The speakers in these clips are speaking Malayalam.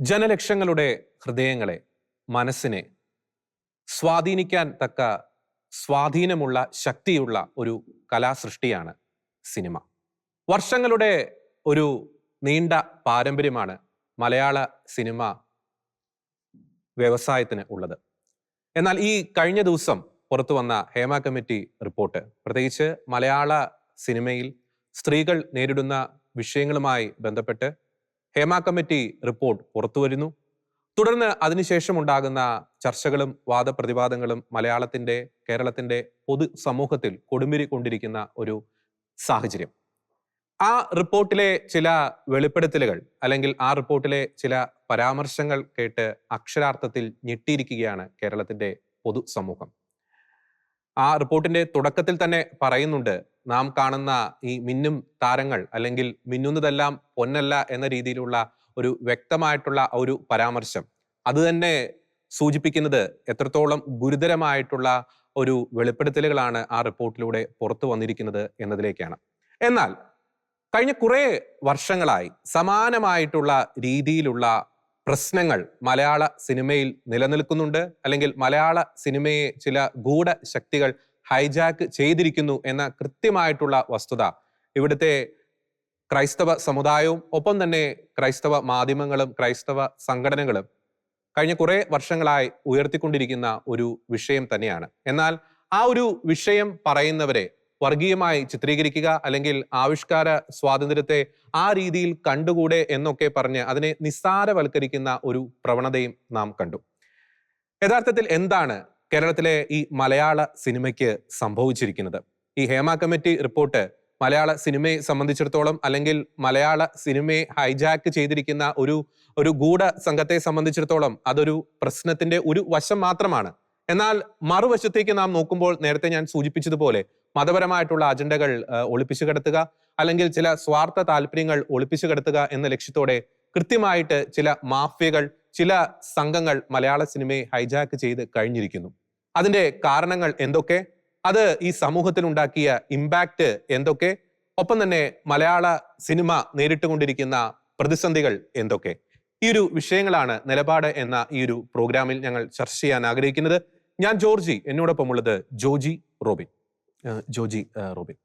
ജനലക്ഷങ്ങളുടെ ഹൃദയങ്ങളെ മനസ്സിനെ സ്വാധീനിക്കാൻ തക്ക സ്വാധീനമുള്ള ശക്തിയുള്ള ഒരു കലാസൃഷ്ടിയാണ് സിനിമ. വർഷങ്ങളുടെ ഒരു നീണ്ട പാരമ്പര്യമാണ് മലയാള സിനിമ വ്യവസായത്തിന് ഉള്ളത്. എന്നാൽ ഈ കഴിഞ്ഞ ദിവസം പുറത്തു വന്ന ഹേമ കമ്മിറ്റി റിപ്പോർട്ട് പ്രത്യേകിച്ച് മലയാള സിനിമയിൽ സ്ത്രീകൾ നേരിടുന്ന വിഷയങ്ങളുമായി ബന്ധപ്പെട്ട് ഹേമ കമ്മിറ്റി റിപ്പോർട്ട് പുറത്തു വരുന്നു. തുടർന്ന് അതിനുശേഷം ഉണ്ടാകുന്ന ചർച്ചകളും വാദപ്രതിവാദങ്ങളും മലയാളത്തിന്റെ കേരളത്തിന്റെ പൊതു സമൂഹത്തിൽ കൊടുമ്പിരി കൊണ്ടിരിക്കുന്ന ഒരു സാഹചര്യം. ആ റിപ്പോർട്ടിലെ ചില വെളിപ്പെടുത്തലുകൾ അല്ലെങ്കിൽ ആ റിപ്പോർട്ടിലെ ചില പരാമർശങ്ങൾ കേട്ട് അക്ഷരാർത്ഥത്തിൽ ഞെട്ടിയിരിക്കുകയാണ് കേരളത്തിന്റെ പൊതു സമൂഹം. ആ റിപ്പോർട്ടിന്റെ തുടക്കത്തിൽ തന്നെ പറയുന്നുണ്ട് നാം കാണുന്ന ഈ മിന്നും താരങ്ങൾ അല്ലെങ്കിൽ മിന്നുന്നതെല്ലാം പൊന്നല്ല എന്ന രീതിയിലുള്ള ഒരു വ്യക്തമായിട്ടുള്ള ഒരു പരാമർശം. അത് തന്നെ സൂചിപ്പിക്കുന്നത് എത്രത്തോളം ഗുരുതരമായിട്ടുള്ള ഒരു വെളിപ്പെടുത്തലുകളാണ് ആ റിപ്പോർട്ടിലൂടെ പുറത്തു വന്നിരിക്കുന്നത് എന്നതിലേക്കാണ്. എന്നാൽ കഴിഞ്ഞ കുറേ വർഷങ്ങളായി സമാനമായിട്ടുള്ള രീതിയിലുള്ള പ്രശ്നങ്ങൾ മലയാള സിനിമയിൽ നിലനിൽക്കുന്നുണ്ട്. അല്ലെങ്കിൽ മലയാള സിനിമയെ ചില ഗൂഢ ശക്തികൾ ഹൈജാക്ക് ചെയ്തിരിക്കുന്നു എന്ന കൃത്യമായിട്ടുള്ള വസ്തുത ഇവിടുത്തെ ക്രൈസ്തവ സമുദായവും ഒപ്പം തന്നെ ക്രൈസ്തവ മാധ്യമങ്ങളും ക്രൈസ്തവ സംഘടനകളും കഴിഞ്ഞ കുറേ വർഷങ്ങളായി ഉയർത്തിക്കൊണ്ടിരിക്കുന്ന ഒരു വിഷയം തന്നെയാണ്. എന്നാൽ ആ ഒരു വിഷയം പറയുന്നവരെ വർഗീയമായി ചിത്രീകരിക്കുക അല്ലെങ്കിൽ ആവിഷ്കാര സ്വാതന്ത്ര്യത്തെ ആ രീതിയിൽ കണ്ടുകൂടെ എന്നൊക്കെ പറഞ്ഞ് അതിനെ നിസ്സാരവൽക്കരിക്കുന്ന ഒരു പ്രവണതയും നാം കണ്ടു. യഥാർത്ഥത്തിൽ എന്താണ് കേരളത്തിലെ ഈ മലയാള സിനിമയ്ക്ക് സംഭവിച്ചിരിക്കുന്നത്. ഈ ഹേമ കമ്മിറ്റി റിപ്പോർട്ട് മലയാള സിനിമയെ സംബന്ധിച്ചിടത്തോളം അല്ലെങ്കിൽ മലയാള സിനിമയെ ഹൈജാക്ക് ചെയ്തിരിക്കുന്ന ഒരു ഒരു ഗൂഢ സംഘത്തെ സംബന്ധിച്ചിടത്തോളം അതൊരു പ്രശ്നത്തിന്റെ ഒരു വശം മാത്രമാണ്. എന്നാൽ മറുവശത്തേക്ക് നാം നോക്കുമ്പോൾ നേരത്തെ ഞാൻ സൂചിപ്പിച്ചതുപോലെ മതപരമായിട്ടുള്ള അജണ്ടകൾ ഒളിപ്പിച്ചു കിടത്തുക അല്ലെങ്കിൽ ചില സ്വാർത്ഥ താല്പര്യങ്ങൾ ഒളിപ്പിച്ചു കിടത്തുക എന്ന ലക്ഷ്യത്തോടെ കൃത്യമായിട്ട് ചില മാഫിയകൾ ചില സംഘങ്ങൾ മലയാള സിനിമയെ ഹൈജാക്ക് ചെയ്ത് കഴിഞ്ഞിരിക്കുന്നു. അതിന്റെ കാരണങ്ങൾ എന്തൊക്കെ? അത് ഈ സമൂഹത്തിൽ ഉണ്ടാക്കിയ ഇമ്പാക്റ്റ് എന്തൊക്കെ? ഒപ്പം തന്നെ മലയാള സിനിമ നേരിട്ടുകൊണ്ടിരിക്കുന്ന പ്രതിസന്ധികൾ എന്തൊക്കെ? ഈ ഒരു വിഷയങ്ങളാണ് നിലപാട് എന്ന ഈ ഒരു പ്രോഗ്രാമിൽ ഞങ്ങൾ ചർച്ച ചെയ്യാൻ ആഗ്രഹിക്കുന്നത്. ഞാൻ ജോർജി എന്നോടൊപ്പം ഉള്ളത് ജോജി റോബിൻ. ജോജി റോബിൻ.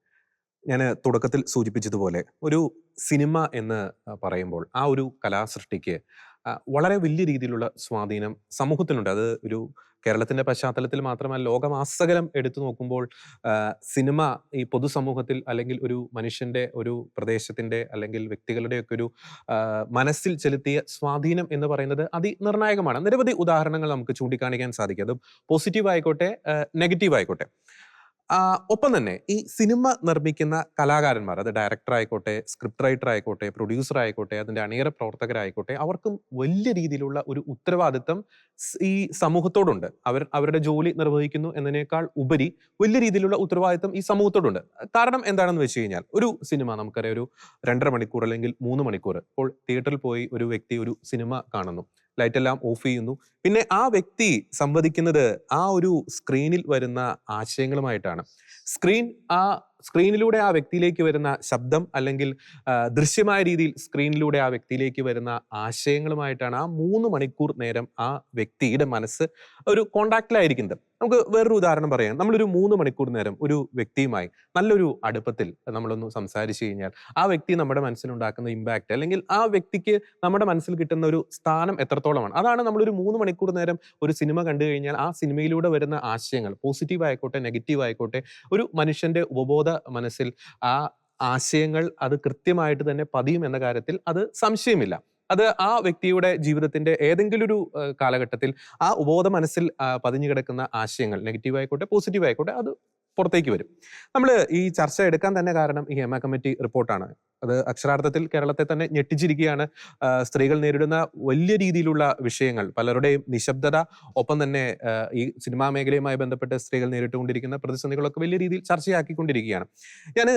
ഞാൻ തുടക്കത്തിൽ സൂചിപ്പിച്ചതുപോലെ ഒരു സിനിമ എന്ന് പറയുമ്പോൾ ആ ഒരു കലാസൃഷ്ടിക്ക് വളരെ വലിയ രീതിയിലുള്ള സ്വാധീനം സമൂഹത്തിനുണ്ട് അത് ഒരു കേരളത്തിന്റെ പശ്ചാത്തലത്തിൽ മാത്രമല്ല ലോകമാസകലം എടുത്തു നോക്കുമ്പോൾ സിനിമ ഈ പൊതുസമൂഹത്തിൽ അല്ലെങ്കിൽ ഒരു മനുഷ്യന്റെ ഒരു പ്രദേശത്തിന്റെ അല്ലെങ്കിൽ വ്യക്തികളുടെയൊക്കെ ഒരു മനസ്സിൽ ചെലുത്തിയ സ്വാധീനം എന്ന് പറയുന്നത് അതിനിർണായകമാണ്. നിരവധി ഉദാഹരണങ്ങൾ നമുക്ക് ചൂണ്ടിക്കാണിക്കാൻ സാധിക്കും. അത് പോസിറ്റീവ് ആയിക്കോട്ടെ നെഗറ്റീവ് ആയിക്കോട്ടെ ഒപ്പം തന്നെ ഈ സിനിമ നിർമ്മിക്കുന്ന കലാകാരന്മാർ അത് ഡയറക്ടർ ആയിക്കോട്ടെ സ്ക്രിപ്റ്റ് റൈറ്റർ ആയിക്കോട്ടെ പ്രൊഡ്യൂസർ ആയിക്കോട്ടെ അതിന്റെ അണിയറ പ്രവർത്തകരായിക്കോട്ടെ അവർക്കും വലിയ രീതിയിലുള്ള ഒരു ഉത്തരവാദിത്തം ഈ സമൂഹത്തോടുണ്ട്. അവർ അവരുടെ ജോലി നിർവഹിക്കുന്നു എന്നതിനേക്കാൾ ഉപരി വലിയ രീതിയിലുള്ള ഉത്തരവാദിത്തം ഈ സമൂഹത്തോടുണ്ട്. കാരണം എന്താണെന്ന് വെച്ച് കഴിഞ്ഞാൽ ഒരു സിനിമ നമുക്കറിയാം ഒരു രണ്ടര മണിക്കൂർ അല്ലെങ്കിൽ മൂന്ന് മണിക്കൂർ. ഇപ്പോൾ തിയേറ്ററിൽ പോയി ഒരു വ്യക്തി ഒരു സിനിമ കാണുന്നു. ലൈറ്റ് എല്ലാം ഓഫ് ചെയ്യുന്നു. പിന്നെ ആ വ്യക്തി സംവദിക്കുന്നത് ആ ഒരു സ്ക്രീനിൽ വരുന്ന ആശയങ്ങളുമായിട്ടാണ്. സ്ക്രീൻ ആ സ്ക്രീനിലൂടെ ആ വ്യക്തിയിലേക്ക് വരുന്ന ശബ്ദം അല്ലെങ്കിൽ ദൃശ്യമായ രീതിയിൽ സ്ക്രീനിലൂടെ ആ വ്യക്തിയിലേക്ക് വരുന്ന ആശയങ്ങളുമായിട്ടാണ് ആ മൂന്ന് മണിക്കൂർ നേരം ആ വ്യക്തിയുടെ മനസ്സ് ഒരു കോണ്ടാക്റ്റിലായിരിക്കുന്നത് നമുക്ക് വേറൊരു ഉദാഹരണം പറയാം. നമ്മളൊരു മൂന്ന് മണിക്കൂർ നേരം ഒരു വ്യക്തിയുമായി നല്ലൊരു അടുപ്പത്തിൽ നമ്മളൊന്ന് സംസാരിച്ചു കഴിഞ്ഞാൽ ആ വ്യക്തി നമ്മുടെ മനസ്സിലുണ്ടാക്കുന്ന ഇമ്പാക്റ്റ് അല്ലെങ്കിൽ ആ വ്യക്തിക്ക് നമ്മുടെ മനസ്സിൽ കിട്ടുന്ന ഒരു സ്ഥാനം എത്രത്തോളമാണ്. അതാണ് നമ്മളൊരു മൂന്ന് മണിക്കൂർ നേരം ഒരു സിനിമ കണ്ടു കഴിഞ്ഞാൽ ആ സിനിമയിലൂടെ വരുന്ന ആശയങ്ങൾ. പോസിറ്റീവ് ആയിക്കോട്ടെ നെഗറ്റീവ് ആയിക്കോട്ടെ ഒരു മനുഷ്യന്റെ ഉപബോധ മനസ്സിൽ ആ ആശയങ്ങൾ അത് കൃത്യമായിട്ട് തന്നെ പതിയും എന്ന കാര്യത്തിൽ അത് സംശയമില്ല. അത് ആ വ്യക്തിയുടെ ജീവിതത്തിന്റെ ഏതെങ്കിലും ഒരു കാലഘട്ടത്തിൽ ആ ഉപബോധ മനസ്സിൽ പതിഞ്ഞു കിടക്കുന്ന ആശയങ്ങൾ നെഗറ്റീവ് ആയിക്കോട്ടെ പോസിറ്റീവ് ആയിക്കോട്ടെ അത് പുറത്തേക്ക് വരും. നമ്മൾ ഈ ചർച്ച എടുക്കാൻ തന്നെ കാരണം ഈ ഹേമ കമ്മിറ്റി റിപ്പോർട്ടാണ്. അത് അക്ഷരാർത്ഥത്തിൽ കേരളത്തെ തന്നെ ഞെട്ടിച്ചിരിക്കുകയാണ്. സ്ത്രീകൾ നേരിടുന്ന വലിയ രീതിയിലുള്ള വിഷയങ്ങൾ പലരുടെയും നിശബ്ദത ഒപ്പം തന്നെ ഈ സിനിമാ മേഖലയുമായി ബന്ധപ്പെട്ട് സ്ത്രീകൾ നേരിട്ടുകൊണ്ടിരിക്കുന്ന പ്രതിസന്ധികളൊക്കെ വലിയ രീതിയിൽ ചർച്ചയാക്കിക്കൊണ്ടിരിക്കുകയാണ്. ഞാൻ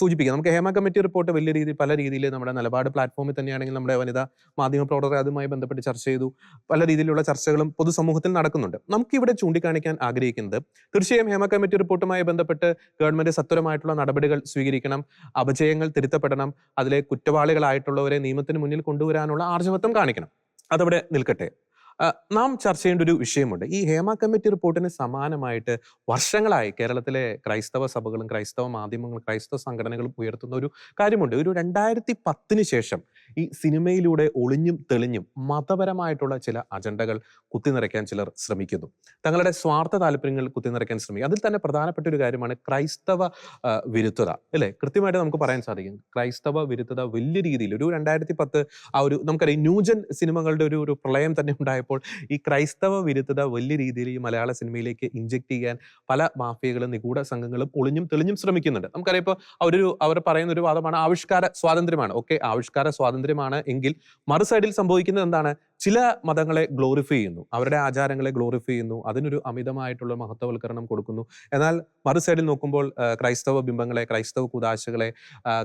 സൂചിപ്പിക്കാം നമുക്ക് ഹേമ കമ്മിറ്റി റിപ്പോർട്ട് വലിയ രീതിയിൽ പല രീതിയിൽ നമ്മുടെ നിലപാട് പ്ലാറ്റ്ഫോമിൽ തന്നെയാണെങ്കിൽ നമ്മുടെ വനിതാ മാധ്യമ പ്രവർത്തകർ അതുമായി ബന്ധപ്പെട്ട് ചർച്ച ചെയ്തു. പല രീതിയിലുള്ള ചർച്ചകളും പൊതുസമൂഹത്തിൽ നടക്കുന്നുണ്ട്. നമുക്കിവിടെ ചൂണ്ടിക്കാണിക്കാൻ ആഗ്രഹിക്കുന്നത് തീർച്ചയായും ഹേമ കമ്മിറ്റി റിപ്പോർട്ടുമായി ബന്ധപ്പെട്ട് ഗവൺമെന്റ് സത്വരമായിട്ടുള്ള നടപടികൾ സ്വീകരിക്കണം അപജയങ്ങൾ തിരുത്തപ്പെടണം അതിലെ കുറ്റവാളികളായിട്ടുള്ളവരെ നിയമത്തിന് മുന്നിൽ കൊണ്ടുവരാനുള്ള ആർജവത്വം കാണിക്കണം. അതവിടെ നിൽക്കട്ടെ. നാം ചർച്ച ചെയ്യേണ്ട ഒരു വിഷയമുണ്ട്. ഈ ഹേമ കമ്മിറ്റി റിപ്പോർട്ടിന് സമാനമായിട്ട് വർഷങ്ങളായി കേരളത്തിലെ ക്രൈസ്തവ സഭകളും ക്രൈസ്തവ മാധ്യമങ്ങളും ക്രൈസ്തവ സംഘടനകളും ഉയർത്തുന്ന ഒരു കാര്യമുണ്ട്. ഒരു രണ്ടായിരത്തി പത്തിന് ശേഷം ഈ സിനിമയിലൂടെ ഒളിഞ്ഞും തെളിഞ്ഞും മതപരമായിട്ടുള്ള ചില അജണ്ടകൾ കുത്തിനിറയ്ക്കാൻ ചിലർ ശ്രമിക്കുന്നു. തങ്ങളുടെ സ്വാർത്ഥ താല്പര്യങ്ങൾ കുത്തിനിറയ്ക്കാൻ ശ്രമിക്കും അതിൽ തന്നെ പ്രധാനപ്പെട്ട ഒരു കാര്യമാണ് ക്രൈസ്തവ വിരുദ്ധത. അല്ലേ? കൃത്യമായിട്ട് നമുക്ക് പറയാൻ സാധിക്കും. ക്രൈസ്തവ വിരുദ്ധത വലിയ രീതിയിൽ ഒരു രണ്ടായിരത്തി പത്ത് ആ ഒരു നമുക്കറിയാം ന്യൂജൻ സിനിമകളുടെ ഒരു ഒരു പ്രളയം തന്നെ ഉണ്ടായപ്പോൾ ഈ ക്രൈസ്തവ വിരുദ്ധത വലിയ രീതിയിൽ ഈ മലയാള സിനിമയിലേക്ക് ഇഞ്ചെക്ട് ചെയ്യാൻ പല മാഫിയകളും നിഗൂഢ സംഘങ്ങളും ഒളിഞ്ഞും തെളിഞ്ഞും ശ്രമിക്കുന്നുണ്ട്. നമുക്കറിയാം ഇപ്പോൾ അവരൊരു അവർ പറയുന്ന ഒരു വാദമാണ് ആവിഷ്കാര സ്വാതന്ത്ര്യമാണ്. ഓക്കെ ആവിഷ്കാര സ്വാതന്ത്ര്യമാണ് എങ്കിൽ മറു സൈഡിൽ സംഭവിക്കുന്നത് എന്താണ്? ചില മതങ്ങളെ ഗ്ലോറിഫൈ ചെയ്യുന്നു. അവരുടെ ആചാരങ്ങളെ ഗ്ലോറിഫൈ ചെയ്യുന്നു. അതിനൊരു അമിതമായിട്ടുള്ള മഹത്വവൽക്കരണം കൊടുക്കുന്നു. എന്നാൽ മറു സൈഡിൽ നോക്കുമ്പോൾ ക്രൈസ്തവ ബിംബങ്ങളെ ക്രൈസ്തവ കുദാശകളെ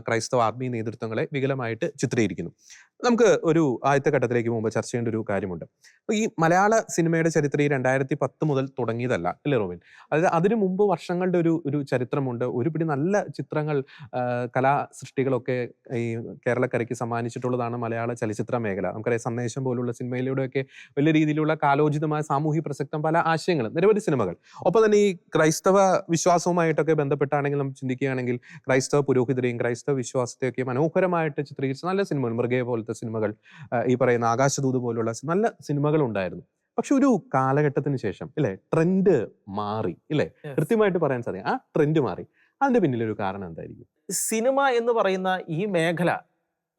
ക്രൈസ്തവ ആത്മീയ നേതൃത്വങ്ങളെ വികലമായിട്ട് ചിത്രീകരിക്കുന്നു. നമുക്ക് ഒരു ആദ്യത്തെ ഘട്ടത്തിലേക്ക് മുമ്പ് ചർച്ച ചെയ്യേണ്ട ഒരു കാര്യമുണ്ട്. ഈ മലയാള സിനിമയുടെ ചരിത്രം ഈ രണ്ടായിരത്തി പത്ത് മുതൽ തുടങ്ങിയതല്ല അല്ലേ റോബിൻ? അതായത് അതിനു മുമ്പ് വർഷങ്ങളുടെ ഒരു ഒരു ചരിത്രമുണ്ട്. ഒരുപിടി നല്ല ചിത്രങ്ങൾ കലാ സൃഷ്ടികളൊക്കെ ഈ കേരളക്കരയ്ക്ക് സമ്മാനിച്ചിട്ടുള്ളതാണ് മലയാള ചലച്ചിത്ര മേഖല. നമുക്കറിയാം സന്ദേശം പോലുള്ള സിനിമയിലൂടെയൊക്കെ വലിയ രീതിയിലുള്ള കാലോചിതമായ സാമൂഹ്യ പ്രസക്തം പല ആശയങ്ങളും നിരവധി സിനിമകൾ. ഒപ്പം തന്നെ ഈ ക്രൈസ്തവ വിശ്വാസവുമായിട്ടൊക്കെ ബന്ധപ്പെട്ടാണെങ്കിൽ നമ്മൾ ചിന്തിക്കുകയാണെങ്കിൽ ക്രൈസ്തവ പുരോഹിതരെയും ക്രൈസ്തവ വിശ്വാസത്തെയൊക്കെ മനോഹരമായിട്ട് ചിത്രീകരിച്ച നല്ല സിനിമകൾ മൃഗയെ പോലത്തെ സിനിമകൾ ഈ പറയുന്ന ആകാശദൂത് പോലുള്ള നല്ല സിനിമകൾ ഉണ്ടായിരുന്നു പക്ഷെ ഒരു കാലഘട്ടത്തിന് ശേഷം ഇല്ലേ ട്രെൻഡ് മാറി ഇല്ലേ. കൃത്യമായിട്ട് പറയാൻ സാധിക്കും. ആ ട്രെൻഡ് മാറി. അതിന്റെ പിന്നിലൊരു കാരണം എന്തായിരിക്കും? സിനിമ എന്ന് പറയുന്ന ഈ മേഖല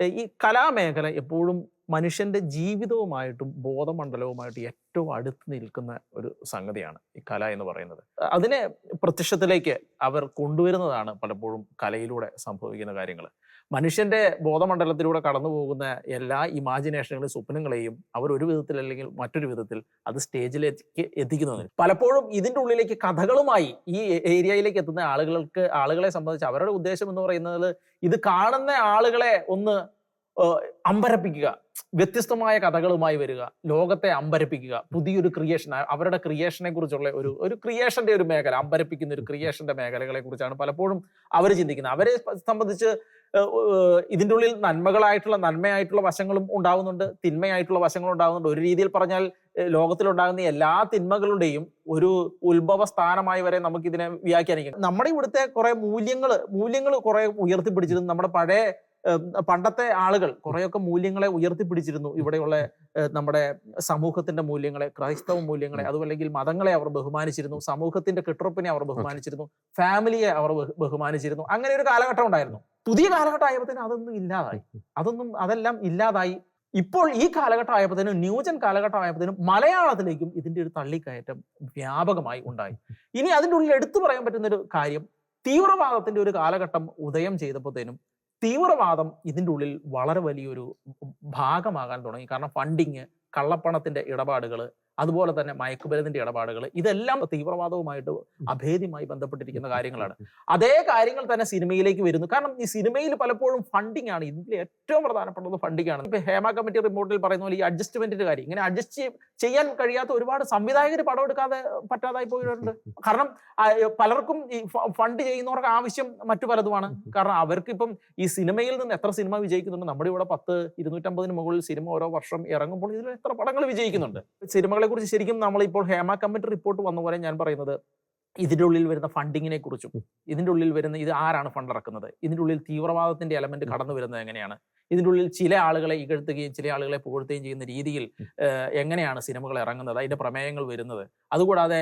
ഈ കലാമേഖല എപ്പോഴും മനുഷ്യന്റെ ജീവിതവുമായിട്ടും ബോധമണ്ഡലവുമായിട്ട് ഏറ്റവും അടുത്ത് നിൽക്കുന്ന ഒരു സംഗതിയാണ് ഈ കല എന്ന് പറയുന്നത്. അതിനെ പ്രത്യക്ഷത്തിലേക്ക് അവർ കൊണ്ടുവരുന്നതാണ് പലപ്പോഴും കലയിലൂടെ സംഭവിക്കുന്ന കാര്യങ്ങൾ മനുഷ്യന്റെ ബോധമണ്ഡലത്തിലൂടെ കടന്നു പോകുന്ന എല്ലാ ഇമാജിനേഷനുകളും സ്വപ്നങ്ങളെയും അവർ ഒരു വിധത്തിൽ അല്ലെങ്കിൽ മറ്റൊരു വിധത്തിൽ അത് സ്റ്റേജിലേക്ക് എത്തിക്കുന്നതിന് പലപ്പോഴും ഇതിന്റെ ഉള്ളിലേക്ക് കഥകളുമായി ഈ ഏരിയയിലേക്ക് എത്തുന്ന ആളുകൾക്ക് ആളുകളെ സംബന്ധിച്ച് അവരുടെ ഉദ്ദേശം എന്ന് പറയുന്നത് ഇത് കാണുന്ന ആളുകളെ ഒന്ന് അമ്പരപ്പിക്കുക. വ്യത്യസ്തമായ കഥകളുമായി വരിക. ലോകത്തെ അമ്പരപ്പിക്കുക. പുതിയൊരു ക്രിയേഷൻ അവരുടെ ക്രിയേഷനെ കുറിച്ചുള്ള ഒരു ഒരു ക്രിയേഷന്റെ ഒരു മേഖല അമ്പരപ്പിക്കുന്ന ഒരു ക്രിയേഷന്റെ മേഖലകളെ കുറിച്ചാണ് പലപ്പോഴും അവർ ചിന്തിക്കുന്നത്. അവരെ സംബന്ധിച്ച് ഇതിന്റെ ഉള്ളിൽ നന്മകളായിട്ടുള്ള നന്മയായിട്ടുള്ള വശങ്ങളും ഉണ്ടാകുന്നുണ്ട് തിന്മയായിട്ടുള്ള വശങ്ങളും ഉണ്ടാകുന്നുണ്ട് ഒരു രീതിയിൽ പറഞ്ഞാൽ ലോകത്തിലുണ്ടാകുന്ന എല്ലാ തിന്മകളുടെയും ഒരു ഉത്ഭവ സ്ഥാനമായി വരെ നമുക്ക് ഇതിനെ വ്യാഖ്യാനിക്കാം. നമ്മുടെ ഇവിടുത്തെ കുറെ മൂല്യങ്ങൾ മൂല്യങ്ങൾ കുറെ ഉയർത്തിപ്പിടിച്ചിരുന്നു. നമ്മുടെ പഴയ പണ്ടത്തെ ആളുകൾ കുറെയൊക്കെ മൂല്യങ്ങളെ ഉയർത്തിപ്പിടിച്ചിരുന്നു. ഇവിടെയുള്ള നമ്മുടെ സമൂഹത്തിന്റെ മൂല്യങ്ങളെ ക്രൈസ്തവ മൂല്യങ്ങളെ അതുമല്ലെങ്കിൽ മതങ്ങളെ അവർ ബഹുമാനിച്ചിരുന്നു. സമൂഹത്തിന്റെ കെട്ടുറപ്പിനെ അവർ ബഹുമാനിച്ചിരുന്നു. ഫാമിലിയെ അവർ ബഹു- ബഹുമാനിച്ചിരുന്നു. അങ്ങനെ ഒരു കാലഘട്ടം ഉണ്ടായിരുന്നു. പുതിയ കാലഘട്ടം ആയപ്പോഴത്തേന് അതൊന്നും ഇല്ലാതായി. അതൊന്നും അതെല്ലാം ഇല്ലാതായി. ഇപ്പോൾ ഈ കാലഘട്ടം ആയപ്പോഴത്തേനും ന്യൂജൻ കാലഘട്ടം ആയപ്പോഴത്തേനും മലയാളത്തിലേക്കും ഇതിന്റെ ഒരു തള്ളിക്കയറ്റം വ്യാപകമായി ഉണ്ടായി. ഇനി അതിന്റെ ഉള്ളിൽ എടുത്തു പറയാൻ പറ്റുന്ന ഒരു കാര്യം തീവ്രവാദത്തിന്റെ ഒരു കാലഘട്ടം ഉദയം ചെയ്തപ്പോഴത്തേനും തീവ്രവാദം ഇതിന്റെ ഉള്ളിൽ വളരെ വലിയൊരു ഭാഗമാകാൻ തുടങ്ങി. കാരണം ഫണ്ടിങ് കള്ളപ്പണത്തിന്റെ ഇടപാടുകൾ അതുപോലെ തന്നെ മയക്കുമരുന്നിന്റെ ഇടപാടുകൾ ഇതെല്ലാം തീവ്രവാദവുമായിട്ട് അഭേദ്യമായി ബന്ധപ്പെട്ടിരിക്കുന്ന കാര്യങ്ങളാണ്. അതേ കാര്യങ്ങൾ തന്നെ സിനിമയിലേക്ക് വരുന്നു. കാരണം ഈ സിനിമയിൽ പലപ്പോഴും ഫണ്ടിങ് ആണ് ഇതിൽ ഏറ്റവും പ്രധാനപ്പെട്ടത് ഫണ്ടിങ് ആണ് ഇപ്പൊ ഹേമ കമ്മിറ്റി റിപ്പോർട്ടിൽ പറയുന്ന പോലെ ഈ അഡ്ജസ്റ്റ്മെന്റിന്റെ കാര്യം. ഇങ്ങനെ അഡ്ജസ്റ്റ് ചെയ്യാൻ കഴിയാത്ത ഒരുപാട് സംവിധായകർ പടം എടുക്കാതെ പറ്റാതായി പോയിട്ടുണ്ട്. കാരണം പലർക്കും ഈ ഫണ്ട് ചെയ്യുന്നവർക്ക് ആവശ്യം മറ്റു പലതുമാണ്. കാരണം അവർക്കിപ്പം ഈ സിനിമയിൽ നിന്ന് എത്ര സിനിമ വിജയിക്കുന്നുണ്ട്. നമ്മുടെ ഇവിടെ പത്ത് ഇരുന്നൂറ്റമ്പതിന് മുകളിൽ സിനിമ ഓരോ വർഷം ഇറങ്ങുമ്പോൾ ഇതിൽ എത്ര പടങ്ങൾ വിജയിക്കുന്നുണ്ട്. സിനിമകളെ കുറിച്ച് ശരിക്കും നമ്മളിപ്പോൾ ഹേമ കമ്മിറ്റി റിപ്പോർട്ട് വന്ന പോലെ ഞാൻ പറയുന്നത് ഇതിന്റെ ഉള്ളിൽ വരുന്ന ഫണ്ടിങ്ങിനെ കുറിച്ചും ഇതിന്റെ ഉള്ളിൽ വരുന്ന ഇത് ആരാണ് ഫണ്ട് ഇറക്കുന്നത്? ഇതിന്റെ ഉള്ളിൽ തീവ്രവാദത്തിന്റെ എലമെന്റ് കടന്നു വരുന്നത് എങ്ങനെയാണ്? ഇതിന്റെ ഉള്ളിൽ ചില ആളുകളെ ഇകഴ്ത്തുകയും ചില ആളുകളെ പുകഴ്ത്തുകയും ചെയ്യുന്ന രീതിയിൽ എങ്ങനെയാണ് സിനിമകൾ ഇറങ്ങുന്നത്? അതിന്റെ പ്രമേയങ്ങൾ വരുന്നത്. അതുകൂടാതെ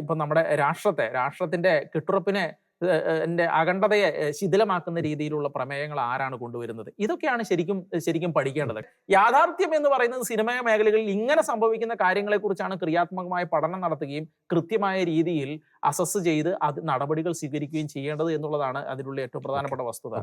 ഇപ്പൊ നമ്മുടെ രാഷ്ട്രത്തെ രാഷ്ട്രത്തിന്റെ കെട്ടുറപ്പിനെ ഏഹ്, അഖണ്ഡതയെ ശിഥിലമാക്കുന്ന രീതിയിലുള്ള പ്രമേയങ്ങൾ ആരാണ് കൊണ്ടുവരുന്നത്? ഇതൊക്കെയാണ് ശരിക്കും ശരിക്കും പഠിക്കേണ്ടത്. യാഥാർത്ഥ്യം എന്ന് പറയുന്നത് സിനിമ മേഖലകളിൽ ഇങ്ങനെ സംഭവിക്കുന്ന കാര്യങ്ങളെക്കുറിച്ചാണ് ക്രിയാത്മകമായ പഠനം നടത്തുകയും കൃത്യമായ രീതിയിൽ അസസ് ചെയ്ത് അത് നടപടികൾ സ്വീകരിക്കുകയും ചെയ്യേണ്ടത് എന്നുള്ളതാണ് അതിനുള്ള ഏറ്റവും പ്രധാനപ്പെട്ട വസ്തുത.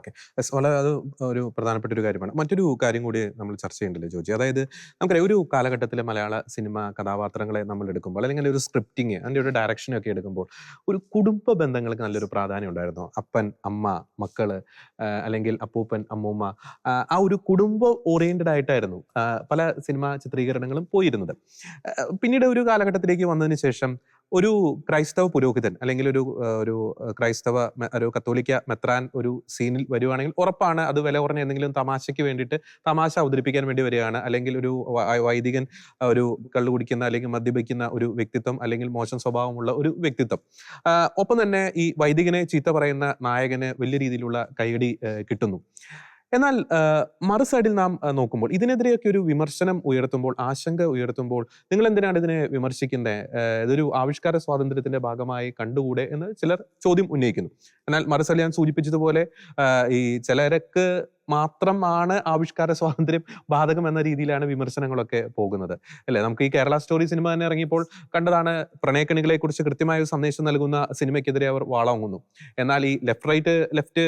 വളരെ അത് ഒരു പ്രധാനപ്പെട്ട ഒരു കാര്യമാണ്. മറ്റൊരു കാര്യം കൂടി നമ്മൾ ചർച്ച ചെയ്യേണ്ടല്ലോ ജോജി? അതായത് നമുക്കറിയാം ഒരു കാലഘട്ടത്തിലെ മലയാള സിനിമ കഥാപാത്രങ്ങളെ നമ്മൾ എടുക്കുമ്പോൾ അല്ലെങ്കിൽ ഒരു സ്ക്രിപ്റ്റിങ് അതിന്റെ ഒരു ഡയറക്ഷനൊക്കെ എടുക്കുമ്പോൾ ഒരു കുടുംബ ബന്ധങ്ങൾക്ക് നല്ലൊരു പ്രാധാന്യം ഉണ്ടായിരുന്നു. അപ്പൻ അമ്മ മക്കൾ അല്ലെങ്കിൽ അപ്പൂപ്പൻ അമ്മൂമ്മ ആ ഒരു കുടുംബ ഓറിയന്റഡ് ആയിട്ടായിരുന്നു പല സിനിമാ ചിത്രീകരണങ്ങളും പോയിരുന്നത്. പിന്നീട് ഒരു കാലഘട്ടത്തിലേക്ക് വന്നതിന് ശേഷം ഒരു ക്രൈസ്തവ പുരോഹിതൻ അല്ലെങ്കിൽ ഒരു ഒരു ക്രൈസ്തവ ഒരു കത്തോലിക്ക മെത്രാൻ ഒരു സീനിൽ വരുവാണെങ്കിൽ ഉറപ്പാണ് അത് വില കുറഞ്ഞ എന്തെങ്കിലും തമാശയ്ക്ക് വേണ്ടിയിട്ട് തമാശ അവതരിപ്പിക്കാൻ വേണ്ടി വരികയാണ്. അല്ലെങ്കിൽ ഒരു വൈദികൻ ഒരു കള്ളു കുടിക്കുന്ന അല്ലെങ്കിൽ മദ്യപിക്കുന്ന ഒരു വ്യക്തിത്വം അല്ലെങ്കിൽ മോശം സ്വഭാവമുള്ള ഒരു വ്യക്തിത്വം. ഒപ്പം തന്നെ ഈ വൈദികനെ ചീത്ത പറയുന്ന നായകന് വലിയ രീതിയിലുള്ള കൈയടി കിട്ടുന്നു. എന്നാൽ മറു സൈഡിൽ നാം നോക്കുമ്പോൾ ഇതിനെതിരെയൊക്കെ ഒരു വിമർശനം ഉയർത്തുമ്പോൾ ആശങ്ക ഉയർത്തുമ്പോൾ നിങ്ങൾ എന്തിനാണ് ഇതിനെ വിമർശിക്കുന്നത് ഇതൊരു ആവിഷ്കാര സ്വാതന്ത്ര്യത്തിന്റെ ഭാഗമായി കണ്ടുകൂടെ എന്ന് ചിലർ ചോദ്യം ഉന്നയിക്കുന്നു. എന്നാൽ മറുസൈഡിൽ ഞാൻ സൂചിപ്പിച്ചതുപോലെ ഈ ചിലരക്ക് മാത്രമാണ് ആവിഷ്കാര സ്വാതന്ത്ര്യം ബാധകം എന്ന രീതിയിലാണ് വിമർശനങ്ങളൊക്കെ പോകുന്നത്. അല്ലെ? നമുക്ക് ഈ കേരള സ്റ്റോറി സിനിമ തന്നെ ഇറങ്ങിയപ്പോൾ കണ്ടതാണ് പ്രണയക്കണികളെ കുറിച്ച് കൃത്യമായ ഒരു സന്ദേശം നൽകുന്ന സിനിമയ്ക്കെതിരെ അവർ വാളോങ്ങുന്നു. എന്നാൽ ഈ ലെഫ്റ്റ് റൈറ്റ് ലെഫ്റ്റ്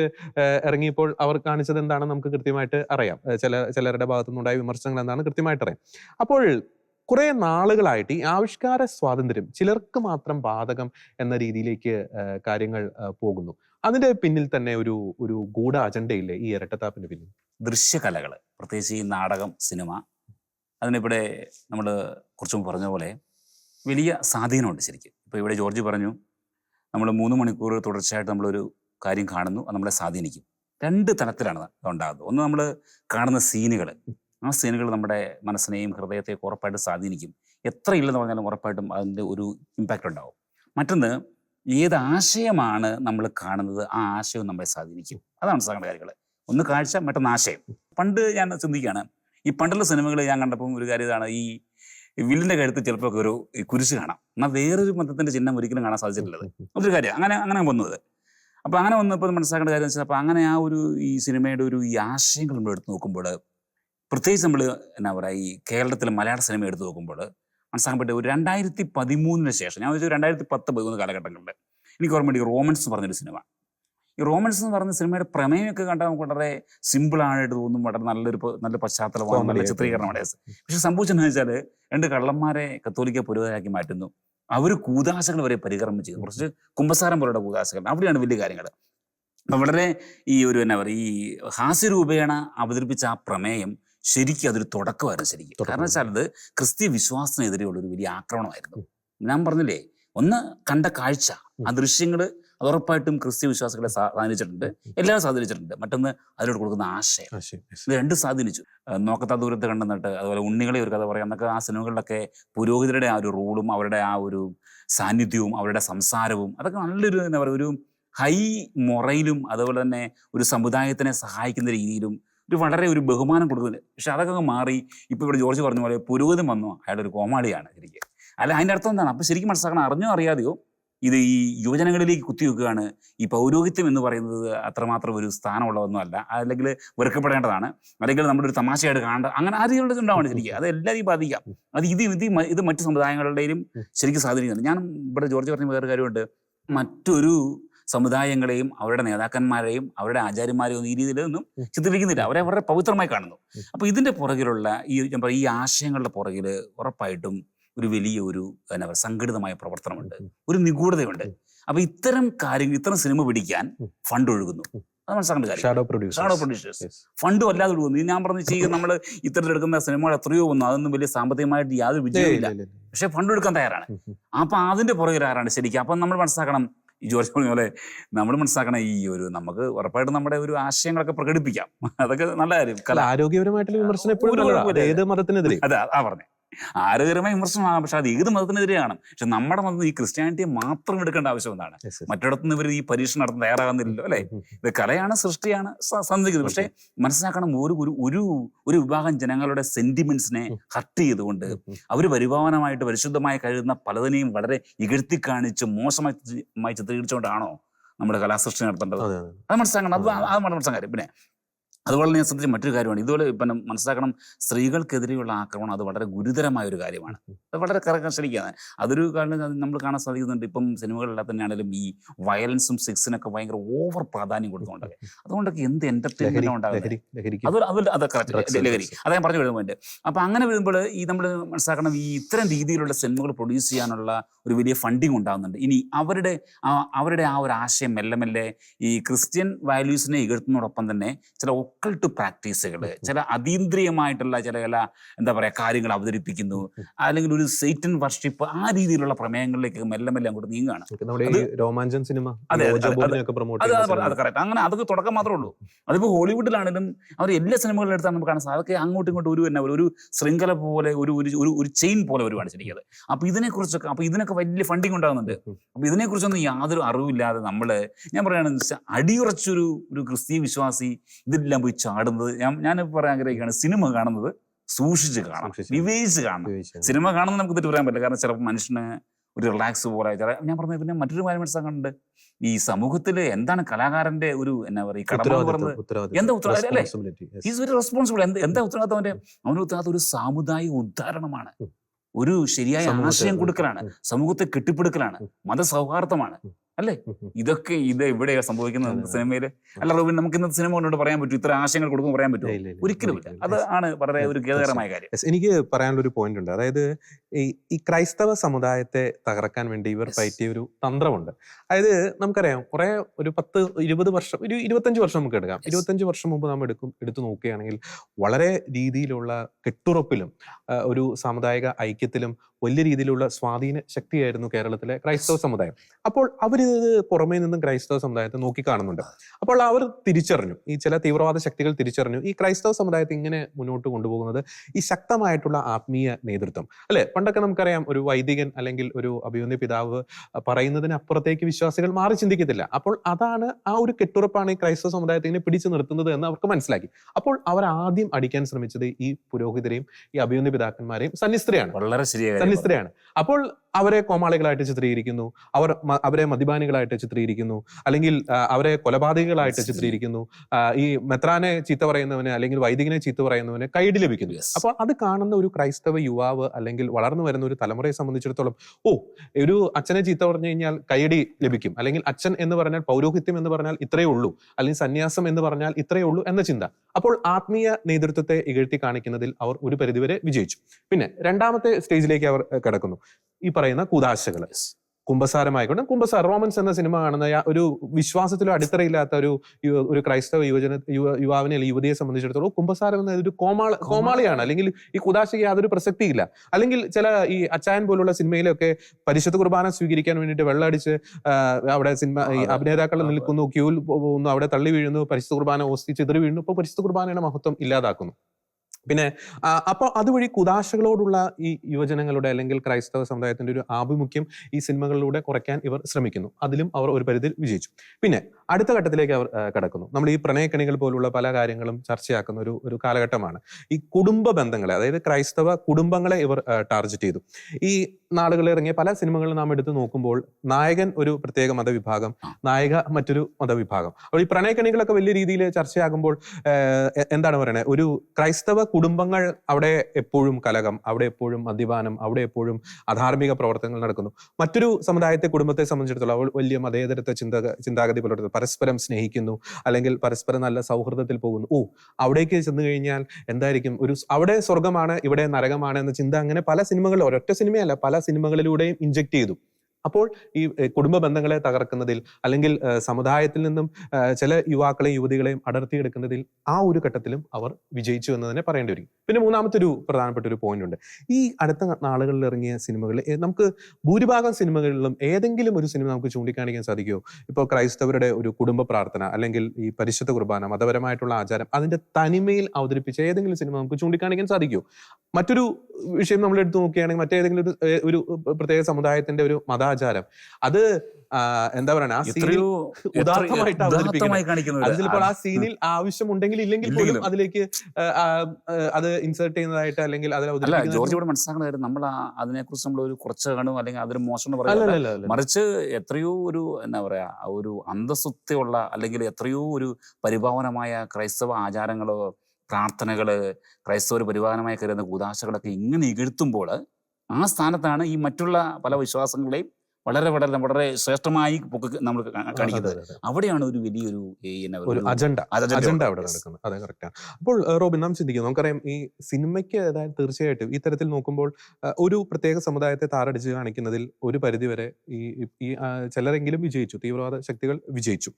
ഇറങ്ങിയപ്പോൾ അവർ കാണിച്ചത് എന്താണെന്ന് നമുക്ക് കൃത്യമായിട്ട് അറിയാം. ചില ചിലരുടെ ഭാഗത്തുനിന്നുണ്ടായ വിമർശനങ്ങൾ എന്താണ് കൃത്യമായിട്ട് അറിയാം. അപ്പോൾ കുറെ നാളുകളായിട്ട് ഈ ആവിഷ്കാര സ്വാതന്ത്ര്യം ചിലർക്ക് മാത്രം ബാധകം എന്ന രീതിയിലേക്ക് കാര്യങ്ങൾ പോകുന്നു. അതിന്റെ പിന്നിൽ തന്നെ ഒരു ഒരു ഗൂഢ അജണ്ടയില്ലേ ഈ ഇരട്ടത്താപ്പിന് പിന്നിൽ? ദൃശ്യകലകൾ പ്രത്യേകിച്ച് ഈ നാടകം സിനിമ അതിനിവിടെ നമ്മൾ കുറച്ച് പറഞ്ഞ പോലെ വലിയ സ്വാധീനമുണ്ട് ശരിക്കും. ഇപ്പോൾ ഇവിടെ ജോർജ് പറഞ്ഞു നമ്മൾ മൂന്ന് മണിക്കൂർ തുടർച്ചയായിട്ട് നമ്മളൊരു കാര്യം കാണുന്നു അത് നമ്മളെ സ്വാധീനിക്കും. രണ്ട് തലത്തിലാണ് ഉണ്ടാകുന്നത്. ഒന്ന് നമ്മൾ കാണുന്ന സീനുകൾ ആ സീനുകൾ നമ്മുടെ മനസ്സിനെയും ഹൃദയത്തെയും ഉറപ്പായിട്ട് സ്വാധീനിക്കും. എത്ര ഇല്ലെന്ന് പറഞ്ഞാലും ഉറപ്പായിട്ടും അതിന്റെ ഒരു ഇമ്പാക്റ്റ് ഉണ്ടാവും. മറ്റൊന്ന് ഏത് ആശയമാണ് നമ്മൾ കാണുന്നത് ആ ആശയവും നമ്മളെ സ്വാധീനിക്കും. അതാണ് കാര്യങ്ങൾ ഒന്ന് കാഴ്ച മറ്റൊന്ന് ആശയം. പണ്ട് ഞാൻ ചിന്തിക്കുകയാണ് ഈ പണ്ടുള്ള സിനിമകൾ ഞാൻ കണ്ടപ്പോൾ ഒരു കാര്യം ഇതാണ് ഈ വില്ലിന്റെ കഴുത്ത് ചിലപ്പോൾ ഒരു കുരിശ് കാണാം. എന്നാൽ വേറൊരു മതത്തിന്റെ ചിഹ്നം ഒരിക്കലും കാണാൻ സാധിച്ചിട്ടുള്ളത് ഒരു കാര്യം അങ്ങനെ അങ്ങനെ വന്നത്. അപ്പൊ അങ്ങനെ വന്നപ്പോൾ മനസ്സിലാക്കേണ്ട കാര്യം വെച്ചാൽ അപ്പൊ അങ്ങനെ ആ ഒരു ഈ സിനിമയുടെ ഒരു ഈ ആശയങ്ങൾ നമ്മൾ എടുത്ത് നോക്കുമ്പോൾ പ്രത്യേകിച്ച് നമ്മൾ എന്നാ പറയുക ഈ കേരളത്തിലെ മലയാള സിനിമ എടുത്ത് നോക്കുമ്പോൾ മനസ്സിലാക്കാൻ പറ്റിയ ഒരു രണ്ടായിരത്തി പതിമൂന്നിന് ശേഷം ഞാൻ വെച്ചാൽ രണ്ടായിരത്തി പത്ത് പതിമൂന്ന് കാലഘട്ടങ്ങളിൽ എനിക്ക് ഓർമ്മ ഈ റോമൻസ് എന്ന് പറഞ്ഞൊരു സിനിമ. ഈ റോമൻസ് എന്ന് പറഞ്ഞ സിനിമയുടെ പ്രമേയമൊക്കെ കണ്ടാൽ നമുക്ക് വളരെ സിമ്പിൾ ആയിട്ട് തോന്നും വളരെ നല്ലൊരു നല്ല പശ്ചാത്തലമാണ് നല്ല ചിത്രീകരണമാണ് പക്ഷെ സംഭവിച്ചെന്ന് വെച്ചാൽ രണ്ട് കള്ളന്മാരെ കത്തോലിക്ക പുരോഗതിയാക്കി മാറ്റുന്നു. അവർ കൂതാശകൾ വരെ പരികർമ്മം ചെയ്തു. കുറച്ച് കുമ്പസാരം പോലുള്ള കൂതാശകൾ. അവിടെയാണ് വലിയ കാര്യങ്ങൾ അപ്പൊ വളരെ ഈ ഒരു എന്നാ പറയുക ഈ ഹാസ്യരൂപേണ അവതരിപ്പിച്ച ആ പ്രമേയം ശരിക്കും അതൊരു തുടക്കമായിരുന്നു ശരിക്കും. കാരണം വെച്ചാൽ അത് ക്രിസ്ത്യ വിശ്വാസത്തിനെതിരെയുള്ള ഒരു വലിയ ആക്രമണമായിരുന്നു. ഞാൻ പറഞ്ഞില്ലേ ഒന്ന് കണ്ട കാഴ്ച ആ ദൃശ്യങ്ങൾ അത് ഉറപ്പായിട്ടും ക്രിസ്ത്യ വിശ്വാസികളെ സ്വാ- സ്വാധീനിച്ചിട്ടുണ്ട്. എല്ലാവരും സ്വാധീനിച്ചിട്ടുണ്ട്. മറ്റൊന്ന് അതിനോട് കൊടുക്കുന്ന ആശയം. ഇത് രണ്ടും സ്വാധീനിച്ചു. നോക്കത്താ ദൂരത്ത് കണ്ടെന്നിട്ട് അതുപോലെ ഉണ്ണികളെ ഒരു കഥ പറയാം. എന്നൊക്കെ ആ സിനിമകളിലൊക്കെ പുരോഹിതരുടെ ആ ഒരു റോളും അവരുടെ ആ ഒരു സാന്നിധ്യവും അവരുടെ സംസാരവും അതൊക്കെ നല്ലൊരു എന്താ പറയുക ഒരു ഹൈ മൊറയിലും അതുപോലെ തന്നെ ഒരു സമുദായത്തിനെ സഹായിക്കുന്ന രീതിയിലും ഒരു വളരെ ഒരു ബഹുമാനം കൊടുക്കുന്നുണ്ട്. പക്ഷെ അതൊക്കെ മാറി. ഇപ്പോൾ ഇവിടെ ജോർജ് പറഞ്ഞ പോലെ പുരോഗതി വന്നു. അയാളുടെ ഒരു കോമാളിയാണ് ശരിക്കും. അല്ല അതിന്റെ അർത്ഥം എന്താണ്? അപ്പോൾ ശരിക്കും മനസ്സിലാക്കണം. അറിഞ്ഞോ അറിയാതെയോ ഇത് ഈ യുവജനങ്ങളിലേക്ക് കുത്തിവെക്കുകയാണ്. ഈ പൗരോഹിത്യം എന്ന് പറയുന്നത് അത്രമാത്രം ഒരു സ്ഥാനമുള്ളതൊന്നും അല്ല അല്ലെങ്കിൽ വെറുക്കപ്പെടേണ്ടതാണ്. അല്ലെങ്കിൽ നമ്മുടെ ഒരു തമാശയായിട്ട് കാണേണ്ട അങ്ങനെ ആദ്യം ഉണ്ടാവണം ശരിക്കും. അത് എല്ലാവരെയും ബാധിക്കാം. അത് ഇത് ഇത് ഇത് മറ്റു സമുദായങ്ങളുടെയും ശരിക്കും സ്വാധീനിക്കുന്നുണ്ട്. ഞാൻ ഇവിടെ ജോർജ് പറഞ്ഞ വേറെ കാര്യമുണ്ട്. മറ്റൊരു സമുദായങ്ങളെയും അവരുടെ നേതാക്കന്മാരെയും അവരുടെ ആചാര്യന്മാരെയും ഈ രീതിയിലൊന്നും ചിത്രീകരിക്കുന്നില്ല. അവരെ വളരെ പവിത്രമായി കാണുന്നു. അപ്പൊ ഇതിന്റെ പുറകിലുള്ള ഈ ഈ ആശയങ്ങളുടെ പുറകിൽ ഉറപ്പായിട്ടും ഒരു വലിയ ഒരു എന്നാ പറയുക സംഘടിതമായ പ്രവർത്തനമുണ്ട്. ഒരു നിഗൂഢതയുണ്ട്. അപ്പൊ ഇത്തരം കാര്യങ്ങൾ ഇത്തരം സിനിമ പിടിക്കാൻ ഫണ്ട് ഒഴുകുന്നു. അത് മനസ്സിലാക്കേണ്ട കാര്യം. ഷാഡോ പ്രൊഡ്യൂസർ ഷാഡോ പ്രൊഡ്യൂസേഴ്സ് ഫണ്ടും അല്ലാതെ ഒഴുകുന്നു. ഞാൻ പറഞ്ഞു ചെയ്യുക നമ്മൾ ഇത്തരത്തിലെടുക്കുന്ന സിനിമകൾ എത്രയോ വന്നു. അതൊന്നും വലിയ സാമ്പത്തികമായിട്ട് യാതൊരു വിജയമില്ല പക്ഷെ ഫണ്ട് എടുക്കാൻ തയ്യാറാണ്. അപ്പൊ അതിന്റെ പുറകിൽ ആരാണ് ശരിക്കും? അപ്പൊ നമ്മൾ മനസ്സിലാക്കണം ഈ ജോർജ് പറഞ്ഞ പോലെ നമ്മൾ മനസ്സിലാക്കണ ഈ ഒരു നമുക്ക് ഉറപ്പായിട്ടും നമ്മുടെ ഒരു ആശയങ്ങളൊക്കെ പ്രകടിപ്പിക്കാം. അതൊക്കെ നല്ല കാര്യം. ആരോഗ്യപരമായിട്ടുള്ള വിമർശനം എപ്പോഴും. ഏത് മതത്തിനെതിരെ. അതെ ആ പറഞ്ഞേ. ആരോഗ്യകരമായ വിമർശനമാണ് പക്ഷെ അത് ഏത് മതത്തിനെതിരെയാണ്. പക്ഷെ നമ്മുടെ മതം ഈ ക്രിസ്ത്യാനിറ്റിയെ മാത്രം എടുക്കേണ്ട ആവശ്യം എന്താണ്? മറ്റിടത്തു നിന്ന് ഇവർ ഈ പരീക്ഷണം നടത്താൻ തയ്യാറാകുന്നില്ലല്ലോ അല്ലെ. ഇത് കലയാണ് സൃഷ്ടിയാണ് സന്ധിക്കുന്നത് പക്ഷേ മനസ്സിലാക്കണം ഒരു ഒരു ഒരു ഒരു വിഭാഗം ജനങ്ങളുടെ സെന്റിമെന്റ്സിനെ ഹർട്ട് ചെയ്തുകൊണ്ട്. അവർ പരിഭാവനമായിട്ട് പരിശുദ്ധമായി കരുതുന്ന പലതിനെയും വളരെ ഇകഴ്ത്തി കാണിച്ച് മോശമായി ചിത്രീകരിച്ചുകൊണ്ടാണോ നമ്മുടെ കലാസൃഷ്ടി നടത്തേണ്ടത്? അതെ, മനസ്സിലാക്കണം. അത് അത് മനസ്സിലാക്കാം പിന്നെ അതുപോലെ ഞാൻ ശ്രദ്ധിച്ച മറ്റൊരു കാര്യമാണ്. ഇതുപോലെ പിന്നെ മനസ്സിലാക്കണം സ്ത്രീകൾക്കെതിരെയുള്ള ആക്രമണം അത് വളരെ ഗുരുതരമായ ഒരു കാര്യമാണ്. വളരെ കറക്റ്റ് ശ്രമിക്കുന്നത് അതൊരു കാരണം നമ്മൾ കാണാൻ സാധിക്കുന്നുണ്ട്. ഇപ്പം സിനിമകളിലെല്ലാം തന്നെയാണെങ്കിലും ഈ വയലൻസും സെക്സിനൊക്കെ ഭയങ്കര ഓവർ പ്രാധാന്യം കൊടുക്കുന്നുണ്ടൊക്കെ അതുകൊണ്ടൊക്കെ എന്ത് എന്റർടൈൻമെന്റ് ഉണ്ടാകുന്നത് അത് കറക്റ്റ് ലഹരി. അത് ഞാൻ പറഞ്ഞു വരുമ്പോൾ അപ്പൊ അങ്ങനെ വരുമ്പോൾ ഈ നമ്മൾ മനസ്സിലാക്കണം ഈ ഇത്തരം രീതിയിലുള്ള സിനിമകൾ പ്രൊഡ്യൂസ് ചെയ്യാനുള്ള ഒരു വലിയ ഫണ്ടിങ് ഉണ്ടാകുന്നുണ്ട് ഇനി അവരുടെ അവരുടെ ആ ഒരു ആശയം മെല്ലെ മെല്ലെ ഈ ക്രിസ്ത്യൻ വാല്യൂസിനെ ഇകഴ്ത്തുന്നതോടൊപ്പം തന്നെ ചില ഒക്കൾട്ട് പ്രാക്ടീസുകൾ ചില അതീന്ദ്രിയമായിട്ടുള്ള ചില ചില എന്താ പറയാ കാര്യങ്ങൾ അവതരിപ്പിക്കുന്നു. അല്ലെങ്കിൽ ഒരു സെയ്റ്റൻ വർഷിപ്പ് ആ രീതിയിലുള്ള പ്രമേയങ്ങളിലേക്ക് മെല്ലെ മെല്ലെ അങ്ങോട്ട് നീങ്ങാണ് രോമാഞ്ചൻ സിനിമ അതെ, കറക്റ്റ് അങ്ങനെ അതൊക്കെ തുടക്കം മാത്രമേ ഉള്ളൂ. അതിപ്പോൾ ഹോളിവുഡിലാണെങ്കിലും അവർ എല്ലാ സിനിമകളും എടുത്താൽ നമുക്ക് കാണാൻ സാധിക്കും അതൊക്കെ അങ്ങോട്ടും ഇങ്ങോട്ടും ഒരു തന്നെ ഒരു ശൃംഖല പോലെ ഒരു ഒരു ഒരു ചെയിൻ പോലെ ഒരു കാണിച്ചിരിക്കുന്നത്. അപ്പൊ ഇതിനെക്കുറിച്ചൊക്കെ അപ്പൊ ഇതിനൊക്കെ വലിയ ഫണ്ടിങ് ഉണ്ടാകുന്നുണ്ട്. അപ്പൊ അപ്പൊ ഇതിനെക്കുറിച്ചൊന്നും യാതൊരു അറിവില്ലാതെ നമ്മൾ ഞാൻ പറയുകയാണെന്ന് വെച്ചാൽ അടിയുറച്ചൊരു ഒരു ക്രിസ്തീയ വിശ്വാസി ഇതെല്ലാം പോയി ചാടുന്നത് ഞാൻ ഞാൻ പറയാൻ ആഗ്രഹിക്കുകയാണ് സിനിമ കാണുന്നത് സൂക്ഷിച്ച് കാണണം. വിവേചിച്ച് കാണണം. സിനിമ കാണുന്നത് നമുക്ക് തെറ്റ് പറയാൻ പറ്റില്ല. കാരണം ചിലപ്പോൾ മനുഷ്യന് ഒരു റിലാക്സ് പോലെ ചില ഞാൻ പറഞ്ഞ പിന്നെ മറ്റൊരു കാര്യം മനസ്സിലാക്കുന്നുണ്ട് ഈ സമൂഹത്തിൽ എന്താണ് കലാകാരന്റെ ഒരു എന്നാ പറയുക കടമ പറയുന്നത്? എന്താ ഉത്തരവാദിത്തം? അല്ലേ? ഈസ് വെരി റെസ്പോൺസിബിൾ എന്താ എന്താ ഉത്തരവാദിത്തം അവന്റെ? അവന്റെ ഉത്തരവാദിത്തം ഒരു സാമുദായിക ഉദ്ധാരണമാണ്. ഒരു ശരിയായ ആശയം കൊടുക്കലാണ്. സമൂഹത്തെ കെട്ടിപ്പടുക്കലാണ്. മത മതസൗഹാർദ്ദമാണ്. അല്ലേ? ഇതൊക്കെ ഇത് എവിടെയാ സംഭവിക്കുന്നത്. സിനിമയിൽ. അല്ല റോബിൻ നമുക്ക് ഇന്നത്തെ സിനിമ കൊണ്ടോട് പറയാൻ പറ്റും. ഇത്ര ആശയങ്ങൾ കൊടുക്കുമ്പോൾ പറയാൻ പറ്റുമോ? ഒരിക്കലും ഇല്ല. അത് ആണ് വളരെ ഒരു ഖേദകരമായ കാര്യം. എനിക്ക് പറയാനുള്ള ഒരു പോയിന്റ് ഉണ്ട്. അതായത് ഈ ക്രൈസ്തവ സമുദായത്തെ തകർക്കാൻ വേണ്ടി ഇവർ. പയറ്റിയ ഒരു തന്ത്രമുണ്ട്. അതായത് നമുക്കറിയാം കുറെ ഒരു പത്ത് ഇരുപത് വർഷം ഒരു ഇരുപത്തഞ്ച് വർഷം നമുക്ക് എടുക്കാം. ഇരുപത്തഞ്ച് വർഷം മുമ്പ് നമ്മൾ എടുക്കും എടുത്തു നോക്കുകയാണെങ്കിൽ വളരെ രീതിയിലുള്ള കെട്ടുറപ്പിലും ഒരു സാമുദായിക ഐക്യത്തിലും വലിയ രീതിയിലുള്ള സ്വാധീന ശക്തിയായിരുന്നു കേരളത്തിലെ ക്രൈസ്തവ സമുദായം. അപ്പോൾ അവരിത് പുറമേ നിന്നും ക്രൈസ്തവ സമുദായത്തെ നോക്കിക്കാണുന്നുണ്ട് അപ്പോൾ അവർ തിരിച്ചറിഞ്ഞു. ഈ ചില തീവ്രവാദ ശക്തികൾ തിരിച്ചറിഞ്ഞു. ഈ ക്രൈസ്തവ സമുദായത്തെ ഇങ്ങനെ മുന്നോട്ട് കൊണ്ടുപോകുന്നത് ഈ ശക്തമായിട്ടുള്ള ആത്മീയ നേതൃത്വം. അല്ലെ? പണ്ടൊക്കെ നമുക്കറിയാം ഒരു വൈദികൻ അല്ലെങ്കിൽ ഒരു അഭിമന്യ പിതാവ് പറയുന്നതിനപ്പുറത്തേക്ക് വിശ്വാസികൾ മാറി ചിന്തിക്കത്തില്ല. അപ്പോൾ അതാണ് ആ ഒരു കെട്ടുറപ്പാണ് ഈ ക്രൈസ്തവ സമുദായത്തെ ഇങ്ങനെ പിടിച്ചു നിർത്തുന്നത് എന്ന് അവർക്ക് മനസ്സിലാക്കി. അപ്പോൾ അവർ ആദ്യം അടിക്കാൻ ശ്രമിച്ചത് ഈ പുരോഹിതരെയും ഈ അഭിമന്യ പിതാക്കന്മാരെയും സന്നിസ്ത്രയാണ് വളരെ ശരിയായ കാര്യം സന്നിസ്ത്രയാണ് അപ്പോൾ അവരെ കോമാളികളായിട്ട് ചിത്രീകരിക്കുന്നു. അവർ അവരെ മദ്യപാനികളായിട്ട് ചിത്രീകരിക്കുന്നു. അല്ലെങ്കിൽ അവരെ കൊലപാതകികളായിട്ട് ചിത്രീകരിക്കുന്നു. ഈ മെത്രാനെ ചീത്ത പറയുന്നവന് അല്ലെങ്കിൽ വൈദികനെ ചീത്ത പറയുന്നവന് കൈഡ് ലഭിക്കുന്നു. അപ്പോൾ അത് കാണുന്ന ഒരു ക്രൈസ്തവ യുവാവ് അല്ലെങ്കിൽ വളർന്നു വരുന്ന ഒരു തലമുറയെ സംബന്ധിച്ചിടത്തോളം ഓ ഒരു അച്ഛനെ ചീത്ത പറഞ്ഞു കഴിഞ്ഞാൽ കൈയടി ലഭിക്കും. അല്ലെങ്കിൽ അച്ഛൻ എന്ന് പറഞ്ഞാൽ പൗരോഹിത്യം എന്ന് പറഞ്ഞാൽ ഇത്രയേ ഉള്ളൂ. അല്ലെങ്കിൽ സന്യാസം എന്ന് പറഞ്ഞാൽ ഇത്രയേ ഉള്ളൂ എന്ന ചിന്ത. അപ്പോൾ ആത്മീയ നേതൃത്വത്തെ ഇകഴ്ത്തി കാണിക്കുന്നതിൽ അവർ ഒരു പരിധിവരെ വിജയിച്ചു. പിന്നെ രണ്ടാമത്തെ സ്റ്റേജിലേക്ക് അവർ കടക്കുന്നു. ഈ പറയുന്ന കുതാശകൾ Yes. കുംഭസാരമായിക്കൊണ്ട് കുംഭസാർ റോമൻസ് എന്ന സിനിമ കാണുന്ന ഒരു വിശ്വാസത്തിലോ അടിത്തറയില്ലാത്ത ഒരു ഒരു ക്രൈസ്തവ യുവജന യുവ- യുവാവിനെ അല്ലെങ്കിൽ യുവതിയെ സംബന്ധിച്ചിടത്തോളം കുംഭസാരം എന്ന ഒരു കോമാള കോമാളിയാണ്. അല്ലെങ്കിൽ ഈ കുതാശയ്ക്ക് യാതൊരു പ്രസക്തിയില്ല. അല്ലെങ്കിൽ ചില ഈ അച്ചായൻ പോലുള്ള സിനിമയിലൊക്കെ പരിശുദ്ധ കുർബാന സ്വീകരിക്കാൻ വേണ്ടിയിട്ട് വെള്ളമടിച്ച് അവിടെ സിനിമ അഭിനേതാക്കൾ നിൽക്കുന്നു ക്യൂവിൽ പോകുന്നു അവിടെ തള്ളി വീഴുന്നു പരിശുദ്ധ കുർബാന ഓസ്തി ചിതറി വീഴുന്നു. ഇപ്പോൾ പരിശുദ്ധ കുർബാനയുടെ മഹത്വം ഇല്ലാതാക്കുന്നു. പിന്നെ അപ്പോൾ അതുവഴി കുദാശകളോടുള്ള ഈ യുവജനങ്ങളുടെ അല്ലെങ്കിൽ ക്രൈസ്തവ സമുദായത്തിന്റെ ഒരു ആഭിമുഖ്യം ഈ സിനിമകളിലൂടെ കുറയ്ക്കാൻ ഇവർ ശ്രമിക്കുന്നു. അതിലും അവർ ഒരു പരിധിയിൽ വിജയിച്ചു. പിന്നെ അടുത്ത ഘട്ടത്തിലേക്ക് അവർ കിടക്കുന്നു. നമ്മൾ ഈ പ്രണയക്കണികൾ പോലുള്ള പല കാര്യങ്ങളും ചർച്ചയാക്കുന്ന ഒരു ഒരു കാലഘട്ടമാണ്. ഈ കുടുംബ ബന്ധങ്ങളെ അതായത് ക്രൈസ്തവ കുടുംബങ്ങളെ ഇവർ ടാർജറ്റ് ചെയ്തു. ഈ നാളുകളിൽ ഇറങ്ങിയ പല സിനിമകളും നാം എടുത്തു നോക്കുമ്പോൾ നായകൻ ഒരു പ്രത്യേക മതവിഭാഗം. നായിക മറ്റൊരു മതവിഭാഗം. അപ്പോൾ ഈ പ്രണയക്കണികളൊക്കെ വലിയ രീതിയിൽ ചർച്ചയാകുമ്പോൾ എന്താണ് പറയുന്നത് ഒരു ക്രൈസ്തവ കുടുംബങ്ങൾ അവിടെ എപ്പോഴും കലകം അവിടെ എപ്പോഴും മദ്യപാനം അവിടെ എപ്പോഴും അധാർമിക പ്രവർത്തനങ്ങൾ നടക്കുന്നു. മറ്റൊരു സമുദായത്തെ കുടുംബത്തെ സംബന്ധിച്ചിടത്തോളം അവൾ വലിയ മതേതരത്വ ചിന്ത ചിന്താഗതി പുലർത്തുന്നു. പരസ്പരം സ്നേഹിക്കുന്നു അല്ലെങ്കിൽ പരസ്പരം നല്ല സൗഹൃദത്തിൽ പോകുന്നു. ഓ അവിടേക്ക് ചെന്ന് കഴിഞ്ഞാൽ എന്തായിരിക്കും? ഒരു അവിടെ സ്വർഗമാണ് ഇവിടെ നരകമാണ് എന്ന ചിന്ത അങ്ങനെ പല സിനിമകളിലും ഒരൊറ്റ സിനിമയല്ല പല സിനിമകളിലൂടെയും ഇഞ്ചെക്ട് ചെയ്തു. അപ്പോൾ ഈ കുടുംബ ബന്ധങ്ങളെ തകർക്കുന്നതിൽ അല്ലെങ്കിൽ സമുദായത്തിൽ നിന്നും ചില യുവാക്കളെയും യുവതികളെയും അടർത്തിയെടുക്കുന്നതിൽ ആ ഒരു ഘട്ടത്തിലും അവർ വിജയിച്ചു എന്ന് തന്നെ പറയേണ്ടി വരും. പിന്നെ മൂന്നാമത്തെ ഒരു പ്രധാനപ്പെട്ട ഒരു പോയിന്റ് ഉണ്ട് ഈ അടുത്ത നാളുകളിൽ ഇറങ്ങിയ സിനിമകളിൽ നമുക്ക് ഭൂരിഭാഗം സിനിമകളിലും ഏതെങ്കിലും ഒരു സിനിമ നമുക്ക് ചൂണ്ടിക്കാണിക്കാൻ സാധിക്കുമോ? ഇപ്പോൾ ക്രൈസ്തവരുടെ ഒരു കുടുംബ പ്രാർത്ഥന അല്ലെങ്കിൽ ഈ പരിശുദ്ധ കുർബാന മതപരമായിട്ടുള്ള ആചാരം അതിന്റെ തനിമയിൽ അവതരിപ്പിച്ച ഏതെങ്കിലും സിനിമ നമുക്ക് ചൂണ്ടിക്കാണിക്കാൻ സാധിക്കുമോ? മറ്റൊരു വിഷയം നമ്മൾ എടുത്തു നോക്കുകയാണെങ്കിൽ മറ്റേതെങ്കിലും ഒരു ഒരു പ്രത്യേക സമുദായത്തിന്റെ ഒരു മതാചാരം അത് എന്താ പറയുക ആ സീനിൽ ഉദാത്തമായിട്ട് അവതരിപ്പിക്കുന്നത്. അത് ചിലപ്പോൾ ആ സീനിൽ ആവശ്യമുണ്ടെങ്കിൽ ഇല്ലെങ്കിൽ പോലും. അതിലേക്ക് അത് ഇൻസേർട്ട് ചെയ്യുന്നതായിട്ട് അല്ലെങ്കിൽ അതിൽ അവതരിപ്പിക്കുന്നത് ജോർജ് ഇവിടെ മനസ്സിലാക്കുന്ന കാര്യം നമ്മൾ അതിനെ കുറിച്ച് നമ്മൾ ഒരു കുറച്ച് കാണും അല്ലെങ്കിൽ അതൊരു മോശം പറയുന്നത്. മറിച്ച് എത്രയോ ഒരു എന്താ പറയാ ഒരു അന്തസ്വത്തയുള്ള അല്ലെങ്കിൽ എത്രയോ ഒരു പരിഭാവനമായ ക്രൈസ്തവ ആചാരങ്ങളോ പ്രാർത്ഥനകൾ ക്രൈസ്തവർ പരിപാലനമായി കരുതുന്ന കൂതാശകളൊക്കെ ഇങ്ങനെ ഇകഴ്ത്തുമ്പോൾ ആ സ്ഥാനത്താണ് ഈ മറ്റുള്ള പല വിശ്വാസങ്ങളെയും വളരെ വളരെ വളരെ ശ്രേഷ്ഠമായി പൊക്കി നമ്മൾ കാണിക്കുന്നത്. അവിടെയാണ് ഒരു വലിയൊരു ഒരു അജണ്ട അജണ്ട അവിടെ. നടക്കുന്നത്. അതെ കറക്റ്റാണ് അപ്പോൾ റോബിൻ നാം ചിന്തിക്കുന്നു. നമുക്കറിയാം ഈ സിനിമയ്ക്ക് ഏതായാലും തീർച്ചയായിട്ടും ഇത്തരത്തിൽ തരത്തിൽ നോക്കുമ്പോൾ ഒരു പ്രത്യേക സമുദായത്തെ താറടിച്ച് കാണിക്കുന്നതിൽ ഒരു പരിധിവരെ ഈ ഈ ചിലരെങ്കിലും വിജയിച്ചു. തീവ്രവാദ ശക്തികൾ വിജയിച്ചു.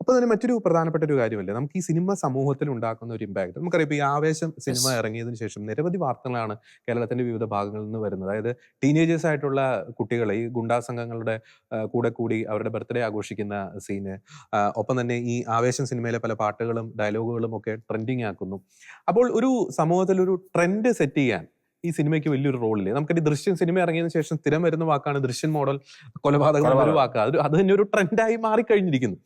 അപ്പോൾ തന്നെ മറ്റൊരു പ്രധാനപ്പെട്ട ഒരു കാര്യമല്ലേ? നമുക്ക് ഈ സിനിമ സമൂഹത്തിൽ ഉണ്ടാക്കുന്ന ഒരു ഇമ്പാക്ട് നമുക്കറിയാം ഇപ്പോൾ ഈ ആവേശം സിനിമ ഇറങ്ങിയതിന് ശേഷം നിരവധി വാർത്തകളാണ് കേരളത്തിന്റെ വിവിധ ഭാഗങ്ങളിൽ നിന്ന് വരുന്നത്. അതായത് ടീനേജേഴ്സ് ആയിട്ടുള്ള കുട്ടികളെ ഈ ഗുണ്ടാ സംഘങ്ങളുടെ ആ, കൂടെ കൂടി അവരുടെ ബർത്ത്ഡേ ആഘോഷിക്കുന്ന സീന്. ഒപ്പം തന്നെ ഈ ആവേശം സിനിമയിലെ പല പാട്ടുകളും ഡയലോഗുകളും ഒക്കെ ട്രെൻഡിങ് ആക്കുന്നു. അപ്പോൾ ഒരു സമൂഹത്തിൽ ഒരു ട്രെൻഡ് സെറ്റ് ചെയ്യാൻ ഈ സിനിമയ്ക്ക് വലിയൊരു റോളില്ലേ? നമുക്കൊരു ദൃശ്യം സിനിമ ഇറങ്ങിയതിനു ശേഷം സ്ഥിരം വരുന്ന വാക്കാണ് ദൃശ്യൻ മോഡൽ കൊലപാതകം. ഒരു. വാക്ക്. അത് അത് തന്നെ ഒരു ട്രെൻഡായി മാറിക്കഴിഞ്ഞിരിക്കുന്നു.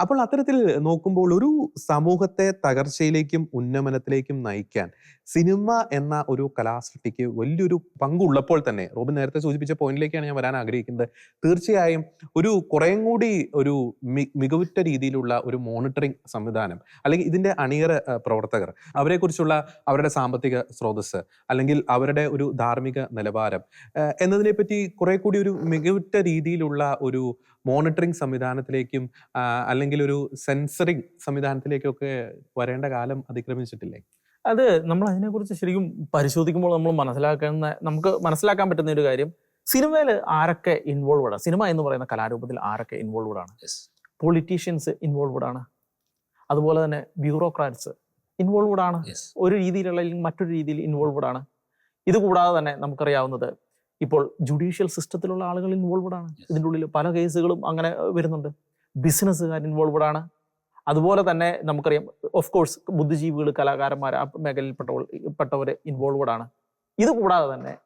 അപ്പോൾ അത്തരത്തിൽ നോക്കുമ്പോൾ ഒരു സമൂഹത്തെ തകർച്ചയിലേക്കും ഉന്നമനത്തിലേക്കും നയിക്കാൻ സിനിമ എന്ന ഒരു കലാസൃഷ്ടിക്ക് വലിയൊരു പങ്കുള്ളപ്പോൾ തന്നെ റോബിൻ നേരത്തെ സൂചിപ്പിച്ച പോയിന്റിലേക്കാണ് ഞാൻ വരാൻ ആഗ്രഹിക്കുന്നത് തീർച്ചയായും ഒരു കുറേം കൂടി ഒരു മി- മികവുറ്റ രീതിയിലുള്ള ഒരു മോണിറ്ററിംഗ് സംവിധാനം അല്ലെങ്കിൽ ഇതിന്റെ അണിയറ പ്രവർത്തകർ അവരെക്കുറിച്ചുള്ള അവരുടെ സാമ്പത്തിക സ്രോതസ് അല്ലെങ്കിൽ അവരുടെ ഒരു ധാർമ്മിക നിലവാരം. ഏഹ്, എന്നതിനെ പറ്റി കുറെ കൂടി ഒരു മികവുറ്റ രീതിയിലുള്ള ഒരു മോണിറ്ററിംഗ് സംവിധാനത്തിലേക്കും അല്ലെങ്കിൽ ഒരു സെൻസറിങ് സംവിധാനത്തിലേക്കൊക്കെ വരേണ്ട കാലം അതിക്രമിച്ചിട്ടില്ലേ? അത് നമ്മൾ അതിനെക്കുറിച്ച് ശരിക്കും പരിശോധിക്കുമ്പോൾ നമ്മൾ മനസ്സിലാക്കുന്ന നമുക്ക് മനസ്സിലാക്കാൻ പറ്റുന്ന ഒരു കാര്യം സിനിമയിൽ ആരൊക്കെ ഇൻവോൾവഡ് ആണ്? സിനിമ എന്ന് പറയുന്ന കലാരൂപത്തിൽ ആരൊക്കെ ഇൻവോൾവഡ് ആണ്. പൊളിറ്റീഷ്യൻസ് ഇൻവോൾവഡ് ആണ്. അതുപോലെ തന്നെ ബ്യൂറോക്രാറ്റ്സ് ഇൻവോൾവഡ് ആണ്. ഒരു രീതിയിലുള്ള അല്ലെങ്കിൽ മറ്റൊരു രീതിയിൽ ഇൻവോൾവഡ് ആണ്. ഇത് കൂടാതെ തന്നെ നമുക്കറിയാവുന്നത് ഇപ്പോൾ ജുഡീഷ്യൽ സിസ്റ്റത്തിലുള്ള ആളുകൾ ഇൻവോൾവഡ് ആണ്. ഇതിന്റെ ഉള്ളിൽ പല കേസുകളും അങ്ങനെ വരുന്നുണ്ട്. ബിസിനസ്സുകാർ ഇൻവോൾവഡ് ആണ്. അതുപോലെ തന്നെ നമുക്കറിയാം ഓഫ് കോഴ്സ് ബുദ്ധിജീവികൾ കലാകാരന്മാർ ആ മേഖലയിൽപ്പെട്ടവർ പെട്ടവർ ഇൻവോൾവഡ് ആണ്. ഇതുകൂടാതെ തന്നെ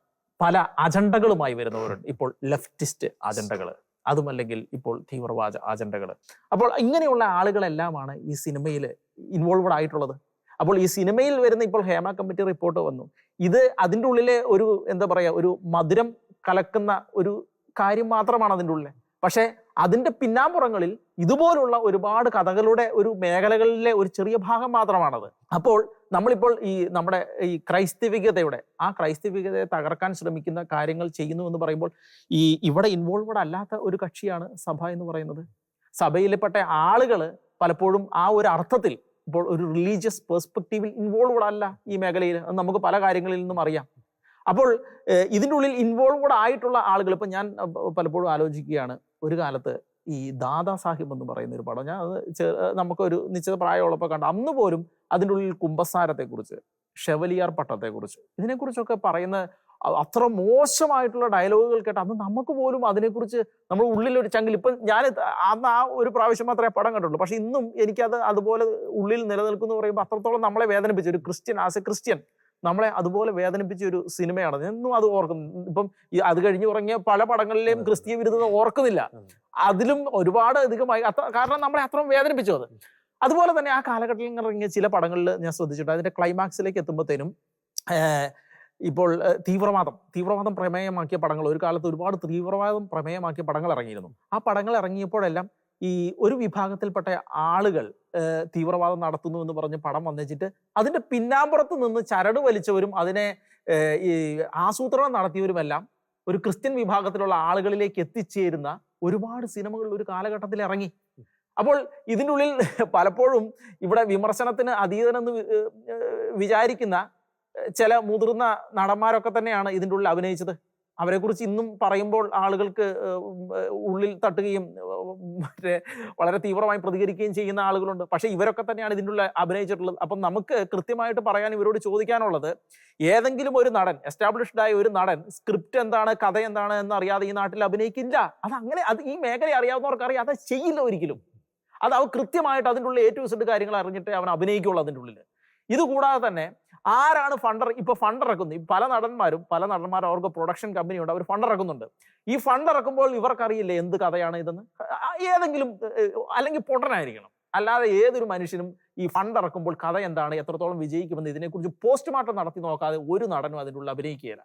പല അജണ്ടകളുമായി വരുന്നവരുണ്ട്. ഇപ്പോൾ ലെഫ്റ്റിസ്റ്റ് അജണ്ടകൾ അതുമല്ലെങ്കിൽ ഇപ്പോൾ തീവ്രവാദ അജണ്ടകൾ. അപ്പോൾ ഇങ്ങനെയുള്ള ആളുകളെല്ലാമാണ് ഈ സിനിമയിൽ ഇൻവോൾവഡ് ആയിട്ടുള്ളത്. അപ്പോൾ ഈ സിനിമയിൽ വരുന്ന ഇപ്പോൾ ഹേമ കമ്മിറ്റി റിപ്പോർട്ട് വന്നു. ഇത് അതിന്റെ ഉള്ളിലെ ഒരു എന്താ പറയുക ഒരു മധുരം കലക്കുന്ന ഒരു കാര്യം മാത്രമാണ് അതിന്റെ ഉള്ളിൽ പക്ഷേ അതിന്റെ പിന്നാമ്പുറങ്ങളിൽ ഇതുപോലുള്ള ഒരുപാട് കഥകളുടെ ഒരു മേഖലകളിലെ ഒരു ചെറിയ ഭാഗം മാത്രമാണത്. അപ്പോൾ നമ്മളിപ്പോൾ ഈ നമ്മുടെ ഈ ക്രൈസ്തവികതയുടെ ആ ക്രൈസ്തവികതയെ തകർക്കാൻ ശ്രമിക്കുന്ന കാര്യങ്ങൾ ചെയ്യുന്നു എന്ന് പറയുമ്പോൾ ഈ ഇവിടെ ഇൻവോൾവഡ് അല്ലാത്ത ഒരു കക്ഷിയാണ് സഭ എന്ന് പറയുന്നത്. സഭയിൽപ്പെട്ട ആളുകൾ പലപ്പോഴും ആ ഒരു അർത്ഥത്തിൽ ഇപ്പോൾ ഒരു റിലീജിയസ് പെർസ്പെക്റ്റീവിൽ ഇൻവോൾവഡ് അല്ല ഈ മേഖലയിൽ. നമുക്ക് പല കാര്യങ്ങളിൽ നിന്നും അറിയാം. അപ്പോൾ ഇതിന്റെ ഉള്ളിൽ ഇൻവോൾവഡ് ആയിട്ടുള്ള ആളുകൾ ഇപ്പം ഞാൻ പലപ്പോഴും ആലോചിക്കുകയാണ്. ഒരു കാലത്ത് ഈ ദാദാ സാഹിബ് എന്ന് പറയുന്ന ഒരു പടം ഞാൻ അത് നമുക്കൊരു നിശ്ചിത പ്രായമുള്ളപ്പോൾ കണ്ട. അന്ന് പോലും അതിന്റെ ഉള്ളിൽ കുംഭസാരത്തെക്കുറിച്ച് ഷെവലിയാർ പട്ടത്തെക്കുറിച്ച് ഇതിനെക്കുറിച്ചൊക്കെ പറയുന്ന അത്ര മോശമായിട്ടുള്ള ഡയലോഗുകൾ കേട്ട് അന്ന് നമുക്ക് പോലും അതിനെക്കുറിച്ച് നമ്മൾ ഉള്ളിലൊരു ചങ്കിൽ ഇപ്പം ഞാൻ അന്ന് ആ ഒരു പ്രാവശ്യം മാത്രമേ ആ പടം കണ്ടുള്ളൂ. പക്ഷെ ഇന്നും എനിക്കത് അതുപോലെ ഉള്ളിൽ നിലനിൽക്കുന്നു പറയുമ്പോൾ അത്രത്തോളം നമ്മളെ വേദനിപ്പിച്ച ഒരു ക്രിസ്ത്യൻ ആസ് എ ക്രിസ്ത്യൻ നമ്മളെ അതുപോലെ വേദനിപ്പിച്ച ഒരു സിനിമയാണ്. എന്നും അത് ഓർക്കുന്നു. ഇപ്പം അത് കഴിഞ്ഞ് ഉറങ്ങിയ പല പടങ്ങളിലെയും. ക്രിസ്തീയ വിരുദ്ധത ഓർക്കുന്നില്ല. അതിലും ഒരുപാട് അധികമായി അത്ര കാരണം നമ്മളെ അത്രയും വേദനിപ്പിച്ചു അത്. അതുപോലെ തന്നെ ആ കാലഘട്ടത്തിൽ ഇറങ്ങിയ ചില പടങ്ങളിൽ ഞാൻ ശ്രദ്ധിച്ചിട്ടുണ്ട്. അതിന്റെ ക്ലൈമാക്സിലേക്ക് എത്തുമ്പോഴത്തേനും ഇപ്പോൾ തീവ്രവാദം. തീവ്രവാദം പ്രമേയമാക്കിയ പടങ്ങൾ ഒരു കാലത്ത് ഒരുപാട് തീവ്രവാദം പ്രമേയമാക്കിയ പടങ്ങൾ ഇറങ്ങിയിരുന്നു. ആ പടങ്ങൾ ഇറങ്ങിയപ്പോഴെല്ലാം ഈ ഒരു വിഭാഗത്തിൽപ്പെട്ട ആളുകൾ തീവ്രവാദം നടത്തുന്നു എന്ന് പറഞ്ഞ് പടം വന്നിച്ചിട്ട് അതിന്റെ പിന്നാമ്പുറത്ത് നിന്ന് ചരട് വലിച്ചവരും അതിനെ ഈ ആസൂത്രണം നടത്തിയവരുമെല്ലാം ഒരു ക്രിസ്ത്യൻ വിഭാഗത്തിലുള്ള ആളുകളിലേക്ക് എത്തിച്ചേരുന്ന ഒരുപാട് സിനിമകൾ ഒരു കാലഘട്ടത്തിൽ ഇറങ്ങി. അപ്പോൾ ഇതിനുള്ളിൽ പലപ്പോഴും ഇവിടെ വിമർശനത്തിന് അതീതനെന്ന് വിചാരിക്കുന്ന ചില മുതിർന്ന നടന്മാരൊക്കെ തന്നെയാണ് ഇതിന്റെ ഉള്ളിൽ അഭിനയിച്ചത്. അവരെക്കുറിച്ച് ഇന്നും പറയുമ്പോൾ ആളുകൾക്ക് ഉള്ളിൽ തട്ടുകയും മറ്റേ വളരെ തീവ്രമായി പ്രതികരിക്കുകയും ചെയ്യുന്ന ആളുകളുണ്ട്. പക്ഷേ ഇവരൊക്കെ തന്നെയാണ് ഇതിന്റെ ഉള്ളിൽ അഭിനയിച്ചിട്ടുള്ളത്. അപ്പം നമുക്ക് കൃത്യമായിട്ട് പറയാൻ ഇവരോട് ചോദിക്കാനുള്ളത് ഏതെങ്കിലും ഒരു നടൻ എസ്റ്റാബ്ലിഷ്ഡ് ആയ ഒരു നടൻ സ്ക്രിപ്റ്റ് എന്താണ് കഥ എന്താണ് എന്ന് അറിയാതെ ഈ നാട്ടിൽ അഭിനയിക്കില്ല. അത് അങ്ങനെ അത് ഈ മേഖല അറിയാവുന്നവർക്ക് അറിയാം. അത് ചെയ്യില്ല ഒരിക്കലും. അത് അവ കൃത്യമായിട്ട് അതിന്റെ ഉള്ളിൽ ഏറ്റവും കാര്യങ്ങൾ അറിഞ്ഞിട്ട് അവൻ അഭിനയിക്കുള്ളൂ അതിന്റെ ഉള്ളിൽ. ഇതുകൂടാതെ തന്നെ ആരാണ് ഫണ്ടർ ഇപ്പൊ ഫണ്ട് ഇറക്കുന്നത് പല നടന്മാരും പല നടന്മാരും അവർക്ക് പ്രൊഡക്ഷൻ കമ്പനി ഉണ്ട്. അവർ ഫണ്ട് ഇറക്കുന്നുണ്ട്. ഈ ഫണ്ട് ഇറക്കുമ്പോൾ ഇവർക്കറിയില്ലേ എന്ത് കഥയാണ് ഇതെന്ന്? ഏതെങ്കിലും അല്ലെങ്കിൽ പൊട്ടനായിരിക്കണം. അല്ലാതെ ഏതൊരു മനുഷ്യനും ഈ ഫണ്ട് ഇറക്കുമ്പോൾ കഥ എന്താണ് എത്രത്തോളം വിജയിക്കുമെന്ന് ഇതിനെക്കുറിച്ച് പോസ്റ്റ്മോർട്ടം നടത്തി നോക്കാതെ ഒരു നടനും അതിനുള്ള അഭിനയിക്കുകയില്ല.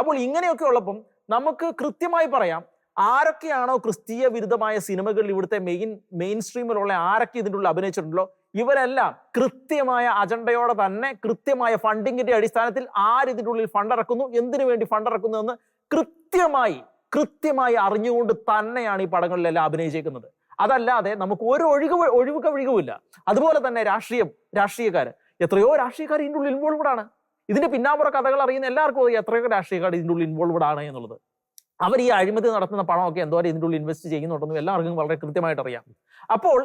അപ്പോൾ ഇങ്ങനെയൊക്കെ ഉള്ളപ്പം നമുക്ക് കൃത്യമായി പറയാം ആരൊക്കെയാണോ ക്രിസ്തീയ വിരുദ്ധമായ സിനിമകളിൽ ഇവിടുത്തെ മെയിൻ മെയിൻ സ്ട്രീമിലുള്ള ആരൊക്കെ ഇതിന്റെ ഉള്ളിൽ അഭിനയിച്ചിട്ടുണ്ടല്ലോ? ഇവരെല്ലാം കൃത്യമായ അജണ്ടയോടെ തന്നെ കൃത്യമായ ഫണ്ടിങ്ങിന്റെ അടിസ്ഥാനത്തിൽ ആരിതിന്റെ ഉള്ളിൽ ഫണ്ട് ഇറക്കുന്നു എന്തിനു വേണ്ടി ഫണ്ട് ഇറക്കുന്നു എന്ന് കൃത്യമായി കൃത്യമായി അറിഞ്ഞുകൊണ്ട് തന്നെയാണ് ഈ പടങ്ങളിലെല്ലാം അഭിനയിച്ചേക്കുന്നത്. അതല്ലാതെ നമുക്ക് ഒരു ഒഴുക ഒഴിവ് കഴിവുമില്ല അതുപോലെ തന്നെ രാഷ്ട്രീയം രാഷ്ട്രീയക്കാർ എത്രയോ രാഷ്ട്രീയക്കാർ ഇതിന്റെ ഉള്ളിൽ ഇൻവോൾവഡ് ആണ്. ഇതിന്റെ പിന്നാമ്പുറ കഥകൾ അറിയുന്ന എല്ലാവർക്കും അറിയാം എത്രയോ രാഷ്ട്രീയക്കാർ ഇതിന്റെ ഉള്ളിൽ ഇൻവോൾവഡ് ആണ് എന്നുള്ളത്. അവർ ഈ അഴിമതി നടത്തുന്ന പണമൊക്കെ എന്തോരം ഇതിന്റെ ഉള്ളിൽ ഇൻവെസ്റ്റ് ചെയ്യുന്നുണ്ടെന്നും എല്ലാവർക്കും വളരെ കൃത്യമായിട്ട് അറിയാം. അപ്പോൾ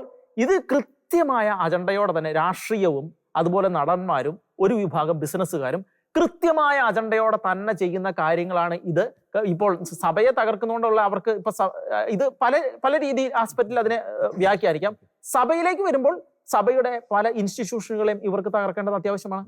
ഇത് കൃത്യമായ അജണ്ടയോടെ തന്നെ രാഷ്ട്രീയവും അതുപോലെ നടന്മാരും ഒരു വിഭാഗം ബിസിനസ്സുകാരും കൃത്യമായ അജണ്ടയോടെ തന്നെ ചെയ്യുന്ന കാര്യങ്ങളാണ് ഇത്. ഇപ്പോൾ സഭയെ തകർക്കുന്നതുകൊണ്ടുള്ള അവർക്ക് ഇപ്പൊ ഇത് പല പല രീതിയിൽ ആസ്പെക്റ്റിൽ അതിനെ വ്യാഖ്യാനിക്കാം. സഭയിലേക്ക് വരുമ്പോൾ സഭയുടെ പല ഇൻസ്റ്റിറ്റ്യൂഷനുകളെയും ഇവർക്ക് തകർക്കേണ്ടത് അത്യാവശ്യമാണ്.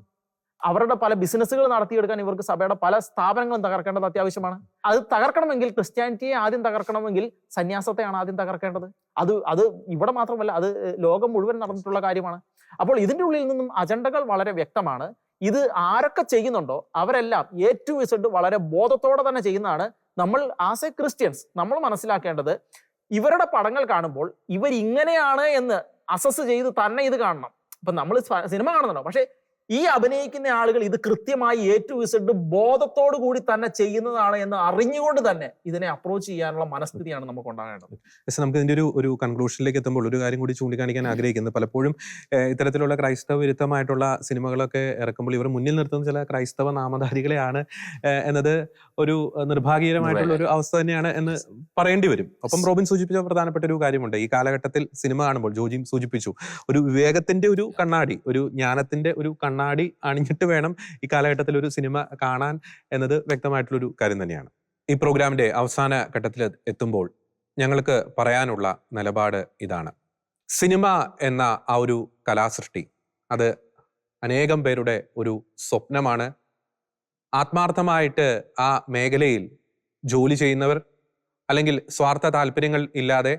അവരുടെ പല ബിസിനസ്സുകൾ നടത്തിയെടുക്കാൻ ഇവർക്ക് സഭയുടെ പല സ്ഥാപനങ്ങളും തകർക്കേണ്ടത് അത്യാവശ്യമാണ്. അത് തകർക്കണമെങ്കിൽ ക്രിസ്ത്യാനിറ്റിയെ ആദ്യം തകർക്കണമെങ്കിൽ സന്യാസത്തെയാണ് ആദ്യം തകർക്കേണ്ടത്. അത് അത് ഇവിടെ മാത്രമല്ല അത് ലോകം മുഴുവൻ നടന്നിട്ടുള്ള കാര്യമാണ്. അപ്പോൾ ഇതിന്റെ ഉള്ളിൽ നിന്നും അജണ്ടകൾ വളരെ വ്യക്തമാണ്. ഇത് ആരൊക്കെ ചെയ്യുന്നുണ്ടോ അവരെല്ലാം എ ടു ഇസഡ് വളരെ ബോധത്തോടെ തന്നെ ചെയ്യുന്നതാണ് നമ്മൾ ആസ് എ ക്രിസ്ത്യൻസ് നമ്മൾ മനസ്സിലാക്കേണ്ടത് ഇവരുടെ പടങ്ങൾ കാണുമ്പോൾ ഇവരിങ്ങനെയാണ് എന്ന് അസസ് ചെയ്ത് തന്നെ ഇത് കാണണം. അപ്പൊ നമ്മൾ സിനിമ കാണുന്നുണ്ടോ? പക്ഷേ ഈ അഭിനയിക്കുന്ന ആളുകൾ ഇത് കൃത്യമായി എ ടു ഇസഡ് ബോധത്തോടു കൂടി തന്നെ ചെയ്യുന്നതാണ് എന്ന് അറിഞ്ഞുകൊണ്ട് തന്നെ ഇതിനെ അപ്രോച്ച് ചെയ്യാനുള്ള മനസ്ഥിതിയാണ് നമുക്ക് ഉണ്ടാകേണ്ടത്. പക്ഷെ നമുക്ക് ഇതിന്റെ ഒരു ഒരു കൺക്ലൂഷനിലേക്ക് എത്തുമ്പോൾ ഒരു കാര്യം കൂടി ചൂണ്ടിക്കാണിക്കാൻ ആഗ്രഹിക്കുന്നത് പലപ്പോഴും ഇത്തരത്തിലുള്ള ക്രൈസ്തവ വിരുദ്ധമായിട്ടുള്ള സിനിമകളൊക്കെ ഇറക്കുമ്പോൾ ഇവർ മുന്നിൽ നിർത്തുന്ന ചില ക്രൈസ്തവ നാമധാരികളെയാണ് എന്നത് ഒരു നിർഭാഗ്യകരമായിട്ടുള്ള ഒരു അവസ്ഥ തന്നെയാണ് എന്ന് പറയേണ്ടി വരും. അപ്പം റോബിൻ സൂചിപ്പിച്ച പ്രധാനപ്പെട്ട ഒരു കാര്യമുണ്ട്. ഈ കാലഘട്ടത്തിൽ സിനിമ കാണുമ്പോൾ ജോജിയും സൂചിപ്പിച്ചു ഒരു വിവേകത്തിന്റെ ഒരു കണ്ണാടി ഒരു ജ്ഞാനത്തിന്റെ ഒരു കണ്ണാടി അണിഞ്ഞിട്ട് വേണം ഈ കാലഘട്ടത്തിൽ ഒരു സിനിമ കാണാൻ എന്നത് വ്യക്തമായിട്ടുള്ളൊരു കാര്യം തന്നെയാണ്. ഈ പ്രോഗ്രാമിന്റെ അവസാന ഘട്ടത്തിൽ എത്തുമ്പോൾ ഞങ്ങൾക്ക് പറയാനുള്ള നിലപാട് ഇതാണ്. സിനിമ എന്ന ആ ഒരു കലാസൃഷ്ടി അത് അനേകം പേരുടെ ഒരു സ്വപ്നമാണ്. ആത്മാർത്ഥമായിട്ട് ആ മേഖലയിൽ ജോലി ചെയ്യുന്നവർ അല്ലെങ്കിൽ സ്വാർത്ഥ താല്പര്യങ്ങൾ ഇല്ലാതെ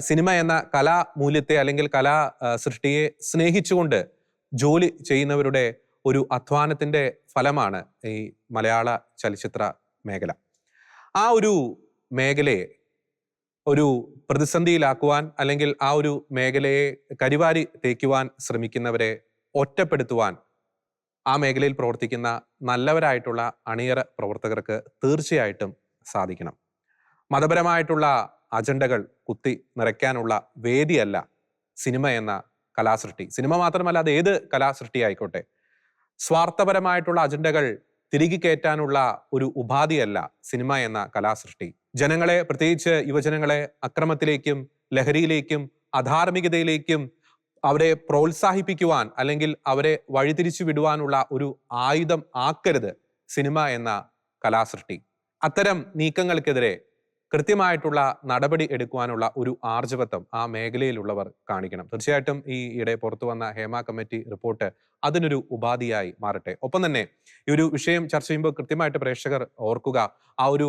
സിനിമ എന്ന കലാമൂല്യത്തെ അല്ലെങ്കിൽ കലാ സൃഷ്ടിയെ സ്നേഹിച്ചുകൊണ്ട് ജോലി ചെയ്യുന്നവരുടെ ഒരു അധ്വാനത്തിന്റെ ഫലമാണ് ഈ മലയാള ചലച്ചിത്ര മേഖല. ആ ഒരു മേഖലയെ ഒരു പ്രതിസന്ധിയിലാക്കുവാൻ അല്ലെങ്കിൽ ആ ഒരു മേഖലയെ കരിവാരി തേക്കുവാൻ ശ്രമിക്കുന്നവരെ ഒറ്റപ്പെടുത്തുവാൻ ആ മേഖലയിൽ പ്രവർത്തിക്കുന്ന നല്ലവരായിട്ടുള്ള അണിയറ പ്രവർത്തകർക്ക് തീർച്ചയായിട്ടും സാധിക്കണം. മതപരമായിട്ടുള്ള അജണ്ടകൾ കുത്തി നിറയ്ക്കാനുള്ള വേദിയല്ല സിനിമ എന്ന കലാസൃഷ്ടി. സിനിമ മാത്രമല്ല അത് ഏത് കലാസൃഷ്ടി ആയിക്കോട്ടെ. സ്വാർത്ഥപരമായിട്ടുള്ള അജണ്ടകൾ തിരികെ കയറ്റാനുള്ള ഒരു ഉപാധിയല്ല സിനിമ എന്ന കലാസൃഷ്ടി. ജനങ്ങളെ പ്രത്യേകിച്ച് യുവജനങ്ങളെ അക്രമത്തിലേക്കും ലഹരിയിലേക്കും അധാർമികതയിലേക്കും അവരെ പ്രോത്സാഹിപ്പിക്കുവാൻ അല്ലെങ്കിൽ അവരെ വഴിതിരിച്ചു വിടുവാനുള്ള ഒരു ആയുധം ആക്കരുത് സിനിമ എന്ന കലാസൃഷ്ടി. അത്തരം നീക്കങ്ങൾക്കെതിരെ കൃത്യമായിട്ടുള്ള നടപടി എടുക്കുവാനുള്ള ഒരു ആർജവത്വം ആ മേഖലയിലുള്ളവർ കാണിക്കണം. തീർച്ചയായിട്ടും ഈ ഇടെ പുറത്തു വന്ന ഹേമ കമ്മിറ്റി റിപ്പോർട്ട് അതിനൊരു ഉപാധിയായി മാറട്ടെ. ഒപ്പം തന്നെ ഈ ഒരു വിഷയം ചർച്ച ചെയ്യുമ്പോൾ കൃത്യമായിട്ട് പ്രേക്ഷകർ ഓർക്കുക ആ ഒരു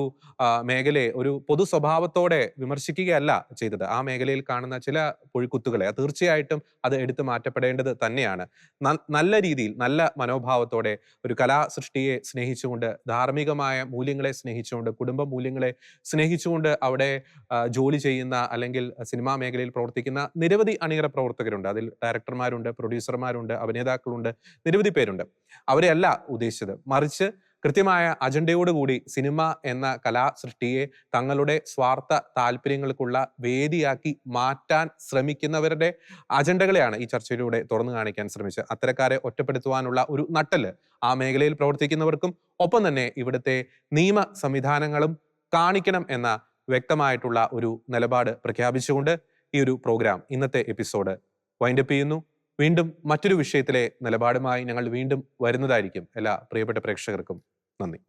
മേഖലയെ ഒരു പൊതു സ്വഭാവത്തോടെ വിമർശിക്കുകയല്ല ചെയ്തത്. ആ മേഖലയിൽ കാണുന്ന ചില പുഴിക്കുത്തുകളെ തീർച്ചയായിട്ടും അത് എടുത്തു മാറ്റപ്പെടേണ്ടത് തന്നെയാണ്. നല്ല രീതിയിൽ നല്ല മനോഭാവത്തോടെ ഒരു കലാ സൃഷ്ടിയെ സ്നേഹിച്ചുകൊണ്ട് ധാർമ്മികമായ മൂല്യങ്ങളെ സ്നേഹിച്ചുകൊണ്ട് കുടുംബ മൂല്യങ്ങളെ സ്നേഹിച്ചുകൊണ്ട് അവിടെ ജോലി ചെയ്യുന്ന അല്ലെങ്കിൽ സിനിമാ മേഖലയിൽ പ്രവർത്തിക്കുന്ന നിരവധി അണിയറ പ്രവർത്തകരുണ്ട്. അതിൽ ഡയറക്ടർമാരുണ്ട് പ്രൊഡ്യൂസർമാരുണ്ട് അഭിനേതാക്കളുണ്ട്. നിരവധി പേരുണ്ട്. അവരെയല്ല ഉദ്ദേശിച്ചത്. മറിച്ച് കൃത്യമായ അജണ്ടയോടുകൂടി സിനിമ എന്ന കലാ സൃഷ്ടിയെ തങ്ങളുടെ സ്വാർത്ഥ താല്പര്യങ്ങൾക്കുള്ള വേദിയാക്കി മാറ്റാൻ ശ്രമിക്കുന്നവരുടെ അജണ്ടകളെയാണ് ഈ ചർച്ചയിലൂടെ തുറന്നു കാണിക്കാൻ ശ്രമിച്ചത്. അത്തരക്കാരെ ഒറ്റപ്പെടുത്തുവാനുള്ള ഒരു നട്ടൽ ആ മേഖലയിൽ പ്രവർത്തിക്കുന്നവർക്കും ഒപ്പം തന്നെ ഇവിടുത്തെ നിയമ സംവിധാനങ്ങളും കാണിക്കണം എന്ന വ്യക്തമായിട്ടുള്ള ഒരു നിലപാട് പ്രഖ്യാപിച്ചുകൊണ്ട് ഈ ഒരു പ്രോഗ്രാം ഇന്നത്തെ എപ്പിസോഡ് വൈൻഡപ്പ് ചെയ്യുന്നു. വീണ്ടും മറ്റൊരു വിഷയത്തിലെ നിലപാടുമായി ഞങ്ങൾ വീണ്ടും വരുന്നതായിരിക്കും എല്ലാ പ്രിയപ്പെട്ട പ്രേക്ഷകർക്കും നന്ദി.